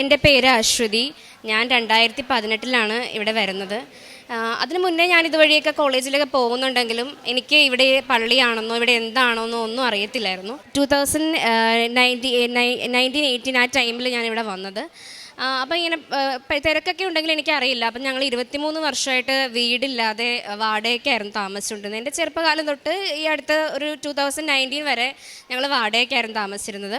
എന്റെ പേര് അശ്വതി ഞാൻ രണ്ടായിരത്തി പതിനെട്ടിലാണ് ഇവിടെ വരുന്നത്. അതിനു മുന്നേ ഞാൻ ഇതുവഴിയൊക്കെ കോളേജിലൊക്കെ പോകുന്നുണ്ടെങ്കിലും എനിക്ക് ഇവിടെ പള്ളിയാണെന്നോ ഇവിടെ എന്താണെന്നോ ഒന്നും അറിയത്തില്ലായിരുന്നു. Two thousand ninety nineteen eighteen ആ ടൈമിൽ ഞാൻ ഇവിടെ വന്നത്. അപ്പോൾ ഇങ്ങനെ തിരക്കൊക്കെ ഉണ്ടെങ്കിൽ എനിക്കറിയില്ല. അപ്പം ഞങ്ങൾ ഇരുപത്തിമൂന്ന് വർഷമായിട്ട് വീടില്ലാതെ വാടകയ്ക്കായിരുന്നു താമസിച്ചുകൊണ്ടിരുന്നത്. എന്റെ ചെറുപ്പകാലം തൊട്ട് ഈ അടുത്ത ഒരു ടൂ തൗസൻഡ് നയന്റീൻ വരെ ഞങ്ങൾ വാടകയ്ക്കായിരുന്നു താമസിച്ചിരുന്നത്.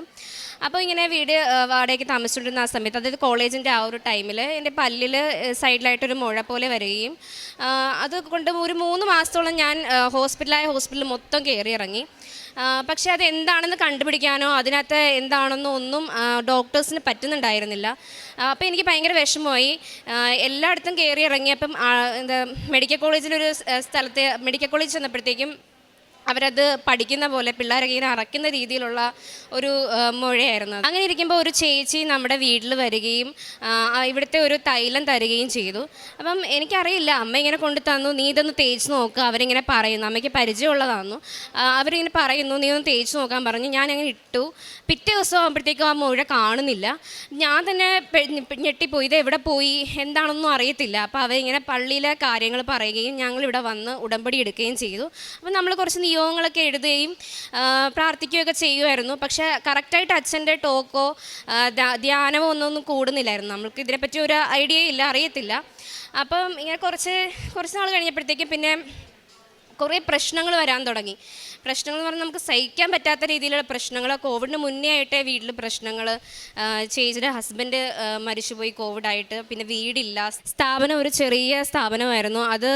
അപ്പോൾ ഇങ്ങനെ വീട് വാടകയ്ക്ക് താമസിച്ചുകൊണ്ടിരുന്ന ആ സമയത്ത് അതായത് കോളേജിന്റെ ആ ഒരു ടൈമിൽ എന്റെ പല്ലിൽ സൈഡിലായിട്ടൊരു മുഴ പോലെ വരികയും അതുകൊണ്ട് അത് കൊണ്ട് ഒരു മൂന്ന് മാസത്തോളം ഞാൻ ഹോസ്പിറ്റലായ ഹോസ്പിറ്റലിൽ മൊത്തം കയറി ഇറങ്ങി. പക്ഷേ അത് എന്താണെന്ന് കണ്ടുപിടിക്കാനോ അതിനകത്ത് എന്താണെന്നോ ഒന്നും ഡോക്ടേഴ്സിന് പറ്റുന്നുണ്ടായിരുന്നില്ല. അപ്പോൾ എനിക്ക് ഭയങ്കര വിഷമമായി. എല്ലായിടത്തും കയറി ഇറങ്ങിയപ്പം എന്താ മെഡിക്കൽ കോളേജിലൊരു സ്ഥലത്ത് മെഡിക്കൽ കോളേജ് ചെന്നപ്പോഴത്തേക്കും അവരത് പഠിക്കുന്ന പോലെ പിള്ളേരെ ഇങ്ങനെ അറക്കുന്ന രീതിയിലുള്ള ഒരു മുഴയായിരുന്നു അങ്ങനെ ഇരിക്കുമ്പോൾ ഒരു ചേച്ചി നമ്മുടെ വീട്ടിൽ വരികയും ഇവിടുത്തെ ഒരു തൈലം തരികയും ചെയ്തു. അപ്പം എനിക്കറിയില്ല അമ്മ ഇങ്ങനെ കൊണ്ട് തന്നു നീ ഇതൊന്ന് തേച്ച് നോക്കുക അവരിങ്ങനെ പറയുന്നു. അമ്മയ്ക്ക് പരിചയമുള്ളതാന്നു. അവരിങ്ങനെ പറയുന്നു നീ ഒന്ന് തേച്ച് നോക്കാൻ പറഞ്ഞു. ഞാൻ അങ്ങനെ ഇട്ടു. പിറ്റേ ദിവസം ആകുമ്പോഴത്തേക്കും ആ മുഴ കാണുന്നില്ല. ഞാൻ തന്നെ ഞെട്ടിപ്പോയി. ഇത് എവിടെ പോയി? എന്താണെന്നൊന്നും അറിയത്തില്ല. അപ്പോൾ അവരിങ്ങനെ പള്ളിയിലെ കാര്യങ്ങൾ പറയുകയും ഞങ്ങളിവിടെ വന്ന് ഉടമ്പടി എടുക്കുകയും ചെയ്തു. അപ്പം നമ്മൾ കുറച്ച് നിയോഗങ്ങളൊക്കെ എഴുതുകയും പ്രാർത്ഥിക്കുകയൊക്കെ ചെയ്യുമായിരുന്നു. പക്ഷേ കറക്റ്റായിട്ട് അച്ഛന്റെ ടോക്കോ ധ്യാനമോ ഒന്നും ഒന്നും കൂടുന്നില്ലായിരുന്നു. നമ്മൾക്ക് ഇതിനെപ്പറ്റി ഒരു ഐഡിയ ഇല്ല അറിയത്തില്ല. അപ്പം ഇങ്ങനെ കുറച്ച് കുറച്ച് നാൾ കഴിഞ്ഞപ്പോഴത്തേക്കും പിന്നെ കുറേ പ്രശ്നങ്ങൾ വരാൻ തുടങ്ങി. പ്രശ്നങ്ങൾ എന്ന് പറഞ്ഞാൽ നമുക്ക് സഹിക്കാൻ പറ്റാത്ത രീതിയിലുള്ള പ്രശ്നങ്ങൾ കോവിഡിന് മുന്നേ ആയിട്ട് വീട്ടിൽ പ്രശ്നങ്ങൾ ചേച്ചിയുടെ ഹസ്ബൻഡ് മരിച്ചുപോയി കോവിഡായിട്ട് പിന്നെ വീടില്ല. സ്ഥാപനം ഒരു ചെറിയ സ്ഥാപനമായിരുന്നു. അത്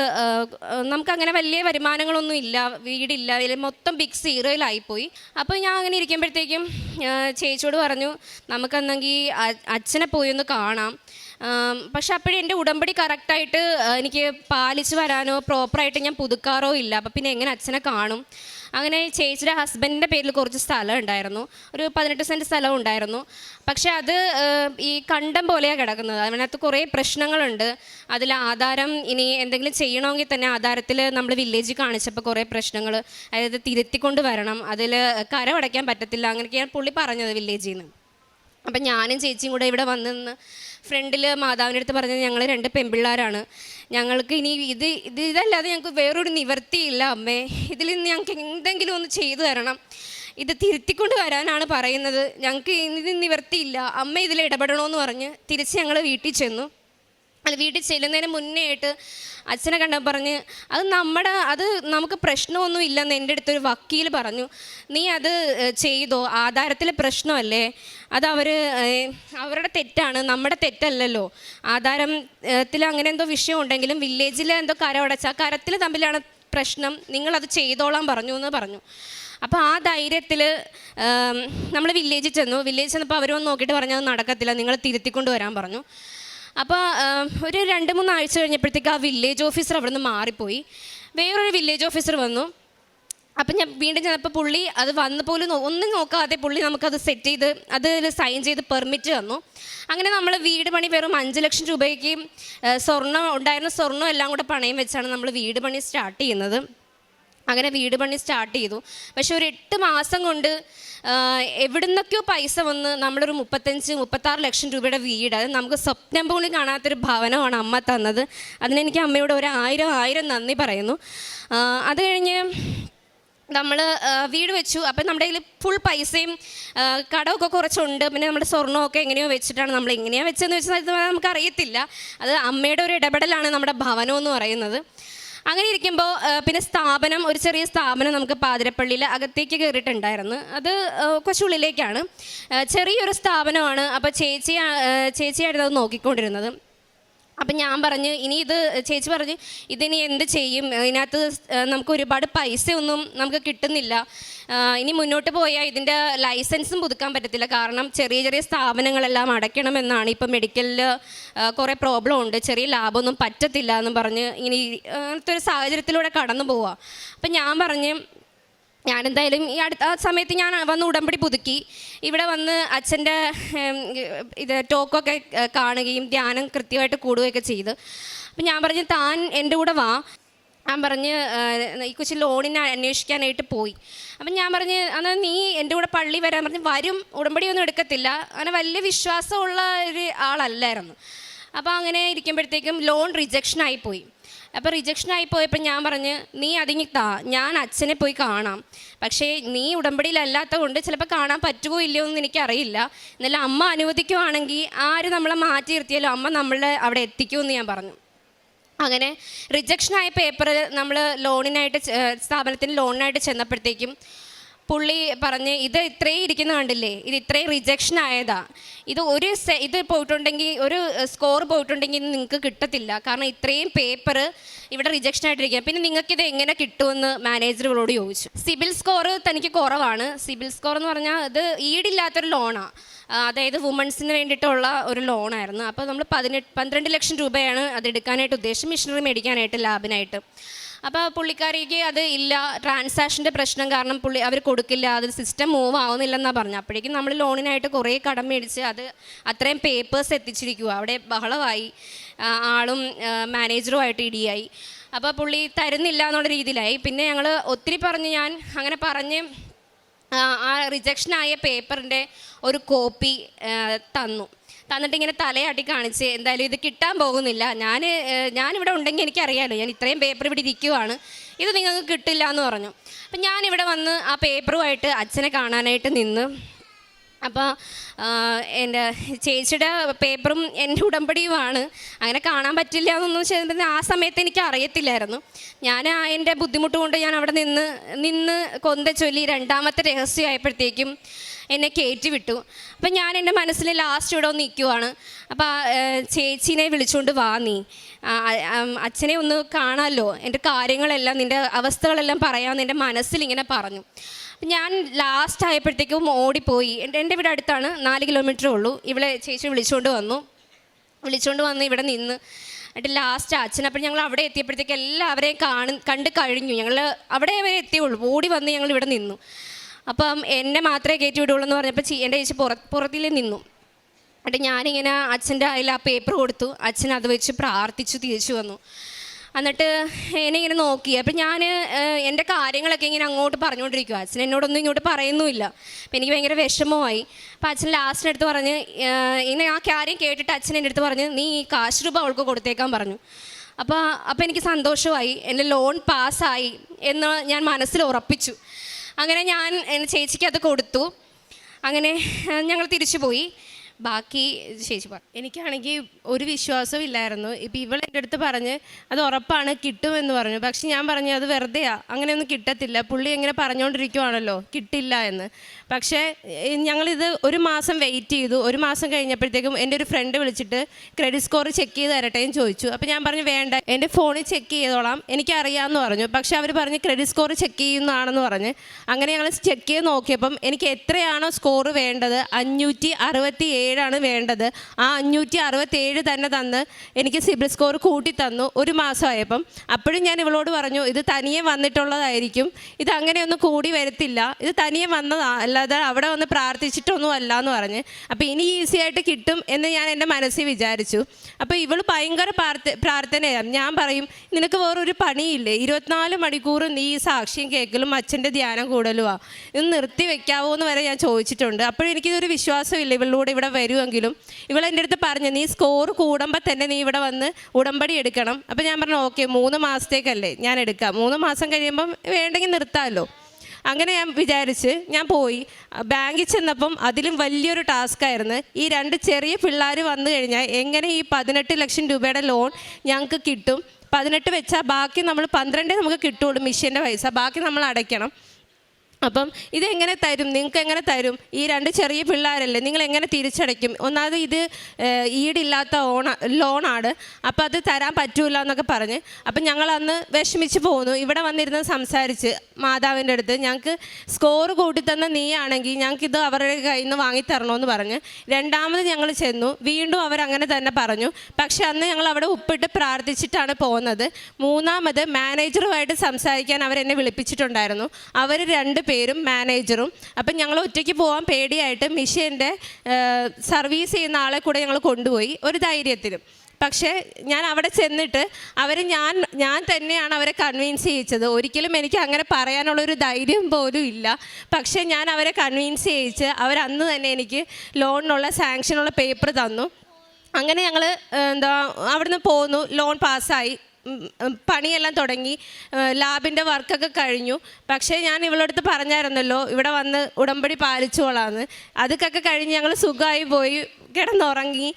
നമുക്കങ്ങനെ വലിയ വരുമാനങ്ങളൊന്നും ഇല്ല വീടില്ല. മൊത്തം ബിഗ് സീറോയിലായിപ്പോയി. അപ്പോൾ ഞാൻ അങ്ങനെ ഇരിക്കുമ്പോഴത്തേക്കും ചേച്ചിയോട് പറഞ്ഞു നമുക്കെന്നെങ്കിൽ അച്ഛനെ പോയി ഒന്ന് കാണാം. പക്ഷെ അപ്പോഴും എന്റെ ഉടമ്പടി കറക്റ്റായിട്ട് എനിക്ക് പാലിച്ച് വരാനോ പ്രോപ്പറായിട്ട് ഞാൻ പുതുക്കാറോ ഇല്ല. അപ്പം പിന്നെ എങ്ങനെ അച്ഛനെ കാണും? അങ്ങനെ ചേച്ചിയുടെ ഹസ്ബൻഡിന്റെ പേരിൽ കുറച്ച് സ്ഥലം ഉണ്ടായിരുന്നു. ഒരു പതിനെട്ട് സെന്റ് സ്ഥലം ഉണ്ടായിരുന്നു. പക്ഷേ അത് ഈ കണ്ടം പോലെയാണ് കിടക്കുന്നത്. അതിനകത്ത് കുറേ പ്രശ്നങ്ങളുണ്ട്. അതിൽ ആധാരം ഇനി എന്തെങ്കിലും ചെയ്യണമെങ്കിൽ തന്നെ ആധാരത്തിൽ നമ്മൾ വില്ലേജിൽ കാണിച്ചപ്പോൾ കുറേ പ്രശ്നങ്ങൾ. അതായത് തിരുത്തിക്കൊണ്ട് വരണം. അതിൽ കരമടയ്ക്കാൻ പറ്റത്തില്ല. അങ്ങനെയൊക്കെയാണ് പുള്ളി പറഞ്ഞത് വില്ലേജിൽ നിന്ന് അപ്പം ഞാനും ചേച്ചിയും കൂടെ ഇവിടെ വന്ന് നിന്ന് ഫ്രണ്ടിൽ മാതാവിന്റെ അടുത്ത് പറഞ്ഞത് ഞങ്ങൾ രണ്ട് പെൺപിള്ളേരാണ്. ഞങ്ങൾക്ക് ഇനി ഇത് ഇത് ഇതല്ലാതെ ഞങ്ങൾക്ക് വേറൊരു നിവർത്തിയില്ല അമ്മേ. ഇതിൽ നിന്ന് ഞങ്ങൾക്ക് എന്തെങ്കിലും ഒന്ന് ചെയ്തു തരണം. ഇത് തിരുത്തിക്കൊണ്ട് വരാനാണ് പറയുന്നത്. ഞങ്ങൾക്ക് ഇനി നിവർത്തിയില്ല അമ്മ ഇതിൽ ഇടപെടണമെന്ന് പറഞ്ഞ് തിരിച്ച് ഞങ്ങൾ വീട്ടിൽ ചെന്നു. അല്ല വീട്ടിൽ ചെല്ലുന്നതിന് മുന്നേ ആയിട്ട് അച്ഛനെ കണ്ട പറഞ്ഞ് അത് നമ്മുടെ അത് നമുക്ക് പ്രശ്നമൊന്നും ഇല്ലെന്ന് എന്റെ അടുത്തൊരു വക്കീൽ പറഞ്ഞു. നീ അത് ചെയ്തോ? ആധാരത്തിലെ പ്രശ്നമല്ലേ? അത് അവർ അവരുടെ തെറ്റാണ് നമ്മുടെ തെറ്റല്ലല്ലോ. ആധാരത്തിൽ അങ്ങനെ എന്തോ വിഷയം ഉണ്ടെങ്കിലും വില്ലേജിൽ എന്തോ കരമടച്ച കരത്തിൽ തമ്മിലാണ് പ്രശ്നം. നിങ്ങളത് ചെയ്തോളാം പറഞ്ഞു. എന്ന് പറഞ്ഞു അപ്പോൾ ആ ധൈര്യത്തിൽ നമ്മൾ വില്ലേജിൽ ചെന്നു. വില്ലേജിൽ ചെന്നപ്പോൾ അവരൊന്നും നോക്കിയിട്ട് പറഞ്ഞു അത് നടക്കത്തില്ല. നിങ്ങൾ തിരുത്തിക്കൊണ്ട് വരാൻ പറഞ്ഞു. അപ്പോൾ ഒരു രണ്ട് മൂന്ന് ആഴ്ച കഴിഞ്ഞപ്പോഴത്തേക്ക് ആ വില്ലേജ് ഓഫീസർ അവിടെ നിന്ന് മാറിപ്പോയി. വേറൊരു വില്ലേജ് ഓഫീസർ വന്നു. അപ്പം ഞാൻ വീണ്ടും ചെന്നപ്പോൾ പുള്ളി അത് വന്ന പോലും ഒന്നും നോക്കാതെ പുള്ളി നമുക്കത് സെറ്റ് ചെയ്ത് അത് സൈൻ ചെയ്ത് പെർമിറ്റ് തന്നു. അങ്ങനെ നമ്മൾ വീട് പണി വെറും അഞ്ച് ലക്ഷം രൂപയ്ക്ക് സ്വർണം ഉണ്ടായിരുന്ന സ്വർണം എല്ലാം കൂടെ പണയം വെച്ചാണ് നമ്മൾ വീട് പണി സ്റ്റാർട്ട് ചെയ്യുന്നത്. അങ്ങനെ വീട് പണി സ്റ്റാർട്ട് ചെയ്തു. പക്ഷെ ഒരു എട്ട് മാസം കൊണ്ട് എവിടുന്നൊക്കെയോ പൈസ വന്ന് നമ്മളൊരു മുപ്പത്തഞ്ച് മുപ്പത്താറ് ലക്ഷം രൂപയുടെ വീട് അത് നമുക്ക് സ്വപ്നം പോലും കാണാത്തൊരു ഭവനമാണ് അമ്മ തന്നത്. അതിനെനിക്ക് അമ്മയോട് ഒരു ആയിരം ആയിരം നന്ദി പറയുന്നു. അത് കഴിഞ്ഞ് നമ്മൾ വീട് വെച്ചു. അപ്പം നമ്മുടെ കയ്യിൽ ഫുൾ പൈസയും കടമൊക്കെ കുറച്ചുണ്ട്. പിന്നെ നമ്മുടെ സ്വർണമൊക്കെ എങ്ങനെയോ വെച്ചിട്ടാണ് നമ്മൾ എങ്ങനെയാണ് വെച്ചതെന്ന് വെച്ചാൽ നമുക്കറിയത്തില്ല. അത് അമ്മയുടെ ഒരു ഇടപെടലാണ് നമ്മുടെ ഭവനം എന്ന് പറയുന്നത്. അങ്ങനെ ഇരിക്കുമ്പോൾ പിന്നെ സ്ഥാപനം ഒരു ചെറിയ സ്ഥാപനം നമുക്ക് പാതിരപ്പള്ളിയിൽ അകത്തേക്ക് കയറിയിട്ടുണ്ടായിരുന്നു അത് കുറച്ചുള്ളിലേക്കാണ്. ചെറിയൊരു സ്ഥാപനമാണ്. അപ്പോൾ ചേച്ചി ചേച്ചിയായിരുന്നു അത് നോക്കിക്കൊണ്ടിരുന്നത്. അപ്പം ഞാൻ പറഞ്ഞു ഇനി ഇത് ചേച്ചി പറഞ്ഞു ഇതിനി എന്ത് ചെയ്യും? ഇതിനകത്ത് നമുക്ക് ഒരുപാട് പൈസയൊന്നും നമുക്ക് കിട്ടുന്നില്ല. ഇനി മുന്നോട്ട് പോയാൽ ഇതിന്റെ ലൈസൻസും പുതുക്കാൻ പറ്റത്തില്ല. കാരണം ചെറിയ ചെറിയ സ്ഥാപനങ്ങളെല്ലാം അടയ്ക്കണമെന്നാണ്. ഇപ്പം മെഡിക്കലിൽ കുറേ പ്രോബ്ലം ഉണ്ട്. ചെറിയ ലാഭമൊന്നും പറ്റത്തില്ല എന്ന് പറഞ്ഞ് ഇനി അങ്ങനത്തെ ഒരു സാഹചര്യത്തിലൂടെ കടന്നു പോവുക അപ്പം ഞാൻ പറഞ്ഞ് ഞാനെന്തായാലും ഈ അടുത്ത ആ സമയത്ത് ഞാൻ വന്ന് ഉടമ്പടി പുതുക്കി. ഇവിടെ വന്ന് അച്ഛന്റെ ഇത് ടോക്കൊക്കെ കാണുകയും ധ്യാനം കൃത്യമായിട്ട് കൂടുകയൊക്കെ ചെയ്ത്. അപ്പം ഞാൻ പറഞ്ഞു താൻ എന്റെ കൂടെ വാ. ഞാൻ പറഞ്ഞ് ഈ കൊച്ചു ലോണിനെ അന്വേഷിക്കാനായിട്ട് പോയി. അപ്പം ഞാൻ പറഞ്ഞ് എന്നാൽ നീ എന്റെ കൂടെ പള്ളി വരാൻ പറഞ്ഞ് വരും ഉടമ്പടി ഒന്നും എടുക്കത്തില്ല. അങ്ങനെ വലിയ വിശ്വാസമുള്ള ഒരു ആളല്ലായിരുന്നു. അപ്പോൾ അങ്ങനെ ഇരിക്കുമ്പോഴത്തേക്കും ലോൺ റിജക്ഷൻ പോയി. അപ്പോൾ റിജക്ഷൻ ആയി പോയപ്പോൾ ഞാൻ പറഞ്ഞ് നീ അതിങ്ങി താ ഞാൻ അച്ഛനെ പോയി കാണാം. പക്ഷേ നീ ഉടമ്പടിയിലല്ലാത്ത കൊണ്ട് ചിലപ്പോൾ കാണാൻ പറ്റുമോ ഇല്ലയോ എന്ന് എനിക്കറിയില്ല. എന്നാലും അമ്മ അനുവദിക്കുവാണെങ്കിൽ ആര് നമ്മളെ മാറ്റി നിർത്തിയാലും അമ്മ നമ്മളെ അവിടെ എത്തിക്കുമെന്ന് ഞാൻ പറഞ്ഞു. അങ്ങനെ റിജക്ഷൻ ആയ പേപ്പർ നമ്മൾ ലോണിനായിട്ട് സ്ഥാപനത്തിന് ലോണിനായിട്ട് ചെന്നപ്പോഴത്തേക്കും പുള്ളി പറഞ്ഞ് ഇത് ഇത്രയും ഇരിക്കുന്ന കണ്ടില്ലേ? ഇത് ഇത്രയും റിജക്ഷൻ ആയതാ. ഇത് ഒരു ഇത് പോയിട്ടുണ്ടെങ്കിൽ ഒരു സ്കോർ പോയിട്ടുണ്ടെങ്കിൽ നിങ്ങൾക്ക് കിട്ടത്തില്ല. കാരണം ഇത്രയും പേപ്പർ ഇവിടെ റിജക്ഷൻ ആയിട്ടിരിക്കുക പിന്നെ നിങ്ങൾക്ക് ഇത് എങ്ങനെ കിട്ടുമെന്ന് മാനേജറുകളോട് ചോദിച്ചു. സിബിൽ സ്കോർ തനിക്ക് കുറവാണ്. സിബിൽ സ്കോർ എന്ന് പറഞ്ഞാൽ ഇത് ഈടില്ലാത്തൊരു ലോണാണ് അതായത് വുമൺസിന് വേണ്ടിയിട്ടുള്ള ഒരു ലോണായിരുന്നു അപ്പോൾ നമ്മൾ പതിനെട്ട് പന്ത്രണ്ട് ലക്ഷം രൂപയാണ് അത് എടുക്കാനായിട്ട് ഉദ്ദേശം മിഷനറി മേടിക്കാനായിട്ട് ലാബിനായിട്ട് അപ്പോൾ പുള്ളിക്കാരിക്ക് അത് ഇല്ല ട്രാൻസാക്ഷന്റെ പ്രശ്നം കാരണം പുള്ളി അവർ കൊടുക്കില്ല അത് സിസ്റ്റം മൂവ് ആവുന്നില്ലെന്നാണ് പറഞ്ഞു അപ്പോഴേക്കും നമ്മൾ ലോണിനായിട്ട് കുറേ കടം മേടിച്ച് അത് അത്രയും പേപ്പേഴ്സ് എത്തിച്ചിരിക്കുക അവിടെ ബഹളമായി ആളും മാനേജറും മാനേജറുമായിട്ട് ഇടിയായി. അപ്പോൾ പുള്ളി തരുന്നില്ല എന്നുള്ള രീതിയിലായി. പിന്നെ ഞങ്ങൾ ഒത്തിരി പറഞ്ഞ് ഞാൻ അങ്ങനെ പറഞ്ഞ് ആ, റിജക്ഷനായ പേപ്പറിന്റെ ഒരു കോപ്പി തന്നു. തന്നിട്ട് ഇങ്ങനെ തലയാട്ടി കാണിച്ച് എന്തായാലും ഇത് കിട്ടാൻ പോകുന്നില്ല. ഞാൻ ഞാനിവിടെ ഉണ്ടെങ്കിൽ എനിക്കറിയാലോ ഞാൻ ഇത്രയും പേപ്പർ ഇവിടെ ഇരിക്കുവാണ്. ഇത് നിങ്ങൾക്ക് കിട്ടില്ല എന്ന് പറഞ്ഞു. അപ്പം ഞാനിവിടെ വന്ന് ആ പേപ്പറുമായിട്ട് അച്ഛനെ കാണാനായിട്ട് നിന്ന്. അപ്പോൾ എന്റെ ചേച്ചിയുടെ പേപ്പറും എന്റെ ഉടമ്പടിയുമാണ്. അങ്ങനെ കാണാൻ പറ്റില്ല എന്നൊന്നും ചെയ്യുന്നത് ആ സമയത്ത് എനിക്ക് അറിയത്തില്ലായിരുന്നു. ഞാൻ എന്റെ ബുദ്ധിമുട്ട് കൊണ്ട് ഞാൻ അവിടെ നിന്ന് നിന്ന് കൊന്ത ചൊല്ലി രണ്ടാമത്തെ രഹസ്യമായപ്പോഴത്തേക്കും എന്നെ കയറ്റി വിട്ടു അപ്പം ഞാൻ എന്റെ മനസ്സിൽ ലാസ്റ്റ് ഇവിടെ ഒന്ന് നിൽക്കുവാണ്. അപ്പോൾ ചേച്ചീനെ വിളിച്ചുകൊണ്ട് വാ നീ. അച്ഛനെ ഒന്ന് കാണാമല്ലോ എന്റെ കാര്യങ്ങളെല്ലാം നിന്റെ അവസ്ഥകളെല്ലാം പറയാമെന്ന് എന്റെ മനസ്സിൽ ഇങ്ങനെ പറഞ്ഞു. ഞാൻ ലാസ്റ്റ് ആയപ്പോഴത്തേക്കും ഓടിപ്പോയി. എന്റെ എന്റെ ഇവിടെ അടുത്താണ് നാല് കിലോമീറ്ററേ ഉള്ളൂ. ഇവിടെ ചേച്ചി വിളിച്ചുകൊണ്ട് വന്നു. വിളിച്ചുകൊണ്ട് വന്ന് ഇവിടെ നിന്ന്. എന്നിട്ട് ലാസ്റ്റ് അച്ഛൻ അപ്പം ഞങ്ങൾ അവിടെ എത്തിയപ്പോഴത്തേക്ക് എല്ലാവരെയും കാണു കണ്ട് കഴിഞ്ഞു. ഞങ്ങൾ അവിടെ വരെ എത്തിയുള്ളൂ ഓടി വന്ന് ഞങ്ങൾ ഇവിടെ നിന്നു. അപ്പം എന്നെ മാത്രമേ കയറ്റി വിടുള്ളൂ എന്ന് പറഞ്ഞപ്പോൾ എന്റെ ചേച്ചി പുറ പുറത്തിൽ നിന്നു. എന്നിട്ട് ഞാനിങ്ങനെ അച്ഛന്റെ അതിൽ ആ പേപ്പർ കൊടുത്തു. അച്ഛൻ അത് വെച്ച് പ്രാർത്ഥിച്ചു തിരിച്ചു വന്നു. എന്നിട്ട് എന്നെ ഇങ്ങനെ നോക്കി. അപ്പം ഞാൻ എന്റെ കാര്യങ്ങളൊക്കെ ഇങ്ങനെ അങ്ങോട്ട് പറഞ്ഞുകൊണ്ടിരിക്കുക അച്ഛൻ എന്നോടൊന്നും ഇങ്ങോട്ട് പറയുന്നുമില്ല. അപ്പം എനിക്ക് ഭയങ്കര വിഷമമായി. അപ്പം അച്ഛൻ ലാസ്റ്റിന് അടുത്ത് പറഞ്ഞ് ഇങ്ങനെ ആ കാര്യം കേട്ടിട്ട് അച്ഛൻ എന്റെ അടുത്ത് പറഞ്ഞ് നീ ഈ കാശ് രൂപ അവൾക്ക് കൊടുത്തേക്കാൻ പറഞ്ഞു. അപ്പോൾ അപ്പോൾ എനിക്ക് സന്തോഷമായി. എന്റെ ലോൺ പാസ്സായി എന്ന് ഞാൻ മനസ്സിൽ ഉറപ്പിച്ചു. അങ്ങനെ ഞാൻ ചേച്ചിക്ക് അത് കൊടുത്തു. അങ്ങനെ ഞങ്ങൾ തിരിച്ചു പോയി ബാക്കി ചേച്ചി പറഞ്ഞു എനിക്കാണെങ്കിൽ ഒരു വിശ്വാസവും ഇല്ലായിരുന്നു. ഇപ്പം ഇവൾ എന്റെ അടുത്ത് പറഞ്ഞ് അത് ഉറപ്പാണ് കിട്ടുമെന്ന് പറഞ്ഞു. പക്ഷെ ഞാൻ പറഞ്ഞു അത് വെറുതെയാ. അങ്ങനെയൊന്നും കിട്ടത്തില്ല. പുള്ളി ഇങ്ങനെ പറഞ്ഞുകൊണ്ടിരിക്കുവാണല്ലോ കിട്ടില്ല എന്ന്. പക്ഷേ ഞങ്ങളിത് ഒരു മാസം വെയിറ്റ് ചെയ്തു. ഒരു മാസം കഴിഞ്ഞപ്പോഴത്തേക്കും എന്റെ ഒരു ഫ്രണ്ട് വിളിച്ചിട്ട് ക്രെഡിറ്റ് സ്കോർ ചെക്ക് ചെയ്ത് തരട്ടേന്ന് ചോദിച്ചു. അപ്പോൾ ഞാൻ പറഞ്ഞു വേണ്ട. എന്റെ ഫോണിൽ ചെക്ക് ചെയ്തോളാം. എനിക്കറിയാമെന്ന് പറഞ്ഞു. പക്ഷെ അവർ പറഞ്ഞ് ക്രെഡിറ്റ് സ്കോർ ചെക്ക് ചെയ്യുന്നതാണെന്ന് പറഞ്ഞ്. അങ്ങനെ ഞങ്ങൾ ചെക്ക് ചെയ്ത് നോക്കിയപ്പം എനിക്ക് എത്രയാണോ സ്കോർ വേണ്ടത്? അഞ്ഞൂറ്റി അറുപത്തി ഏഴാണ് വേണ്ടത്. ആ അഞ്ഞൂറ്റി അറുപത്തി ഏഴ് തന്നെ തന്ന് എനിക്ക് സിബിൽ സ്കോർ കൂട്ടി തന്നു ഒരു മാസമായപ്പം. അപ്പോഴും ഞാൻ ഇവളോട് പറഞ്ഞു ഇത് തനിയെ വന്നിട്ടുള്ളതായിരിക്കും. ഇത് അങ്ങനെയൊന്നും കൂടി വരത്തില്ല. ഇത് തനിയെ വന്നതാ. അല്ലാതെ അവിടെ വന്ന് പ്രാർത്ഥിച്ചിട്ടൊന്നും അല്ല എന്ന് പറഞ്ഞ്. അപ്പോൾ ഇനി ഈസി ആയിട്ട് കിട്ടും എന്ന് ഞാൻ എന്റെ മനസ്സിൽ വിചാരിച്ചു. അപ്പോൾ ഇവൾ ഭയങ്കര പ്രാർത്ഥ പ്രാർത്ഥനയാണ് ഞാൻ പറയും നിനക്ക് വേറൊരു പണിയില്ലേ? ഇരുപത്തിനാല് മണിക്കൂർ നീ ഈ സാക്ഷ്യം കേൾക്കലും അച്ഛന്റെ ധ്യാനം കൂടലുമാണ് ഇത് നിർത്തി വെക്കാവോ എന്ന് വരെ ഞാൻ ചോദിച്ചിട്ടുണ്ട്. അപ്പോഴെനിക്കിതൊരു വിശ്വാസമില്ല ഇവളിലൂടെ ഇവിടെ വരുമെങ്കിലും ഇവൾ എന്റെ അടുത്ത് പറഞ്ഞു നീ സ്കോർ കൂടുമ്പോൾ തന്നെ നീ ഇവിടെ വന്ന് ഉടമ്പടി എടുക്കണം. അപ്പോൾ ഞാൻ പറഞ്ഞു ഓക്കെ മൂന്ന് മാസത്തേക്കല്ലേ ഞാൻ എടുക്കാം. മൂന്ന് മാസം കഴിയുമ്പം വേണ്ടെങ്കിൽ നിർത്താമല്ലോ അങ്ങനെ ഞാൻ വിചാരിച്ച് ഞാൻ പോയി. ബാങ്കിൽ ചെന്നപ്പം അതിലും വലിയൊരു ടാസ്ക് ആയിരുന്നു. ഈ രണ്ട് ചെറിയ പിള്ളേർ വന്നു കഴിഞ്ഞാൽ എങ്ങനെ ഈ പതിനെട്ട് ലക്ഷം രൂപയുടെ ലോൺ ഞങ്ങൾക്ക് കിട്ടും? പതിനെട്ട് വെച്ചാൽ ബാക്കി നമ്മൾ പന്ത്രണ്ടേ നമുക്ക് കിട്ടുള്ളൂ മിഷ്യന്റെ പൈസ. ബാക്കി നമ്മൾ അടയ്ക്കണം. അപ്പം ഇതെങ്ങനെ തരും? നിങ്ങൾക്ക് എങ്ങനെ തരും? ഈ രണ്ട് ചെറിയ പിള്ളേരല്ലേ നിങ്ങൾ എങ്ങനെ തിരിച്ചടയ്ക്കും? ഒന്നാമത് ഇത് ഈടില്ലാത്ത ഓണ ലോണാണ്. അപ്പം അത് തരാൻ പറ്റൂല എന്നൊക്കെ പറഞ്ഞ്. അപ്പം ഞങ്ങൾ അന്ന് വിഷമിച്ച് പോന്നു. ഇവിടെ വന്നിരുന്ന് സംസാരിച്ച് മാതാവിന്റെ അടുത്ത്. ഞങ്ങൾക്ക് സ്കോർ കൂട്ടി തന്ന നീയാണെങ്കിൽ ഞങ്ങൾക്ക് ഇത് അവരുടെ കയ്യിൽ നിന്ന് വാങ്ങിത്തരണമെന്ന് പറഞ്ഞ്. രണ്ടാമത് ഞങ്ങൾ ചെന്നു. വീണ്ടും അവരങ്ങനെ തന്നെ പറഞ്ഞു. പക്ഷെ അന്ന് ഞങ്ങൾ അവിടെ ഉപ്പിട്ട് പ്രാർത്ഥിച്ചിട്ടാണ് പോകുന്നത് മൂന്നാമത് മാനേജറുമായിട്ട് സംസാരിക്കാൻ അവരെന്നെ വിളിപ്പിച്ചിട്ടുണ്ടായിരുന്നു. അവർ രണ്ട് പേരും മാനേജറും. അപ്പം ഞങ്ങൾ ഒറ്റയ്ക്ക് പോകാൻ പേടിയായിട്ട് മിഷേന്റെ സർവീസ് ചെയ്യുന്ന ആളെ കൂടെ ഞങ്ങൾ കൊണ്ടുപോയി ഒരു ധൈര്യത്തിലും. പക്ഷേ ഞാൻ അവിടെ ചെന്നിട്ട് അവർ ഞാൻ ഞാൻ തന്നെയാണ് അവരെ കൺവിൻസ് ചെയ്യിച്ചത്. ഒരിക്കലും എനിക്ക് അങ്ങനെ പറയാനുള്ളൊരു ധൈര്യം പോലും ഇല്ല. പക്ഷേ ഞാൻ അവരെ കൺവിൻസ് ചെയ്യിച്ച് അവരന്ന് തന്നെ എനിക്ക് ലോണിനുള്ള സാങ്ഷനുള്ള പേപ്പർ തന്നു. അങ്ങനെ ഞങ്ങൾ എന്താ അവിടുന്ന് പോന്നു. ലോൺ പാസ്സായി പണിയെല്ലാം തുടങ്ങി. ലാബിന്റെ വർക്കൊക്കെ കഴിഞ്ഞു. പക്ഷേ ഞാൻ ഇവളടുത്ത് പറഞ്ഞായിരുന്നല്ലോ ഇവിടെ വന്ന് ഉടമ്പടി പാലിച്ചോളാന്ന്. അതൊക്കെ കഴിഞ്ഞ് ഞങ്ങൾ സുഖമായി പോയി. കിടന്നുറങ്ങി.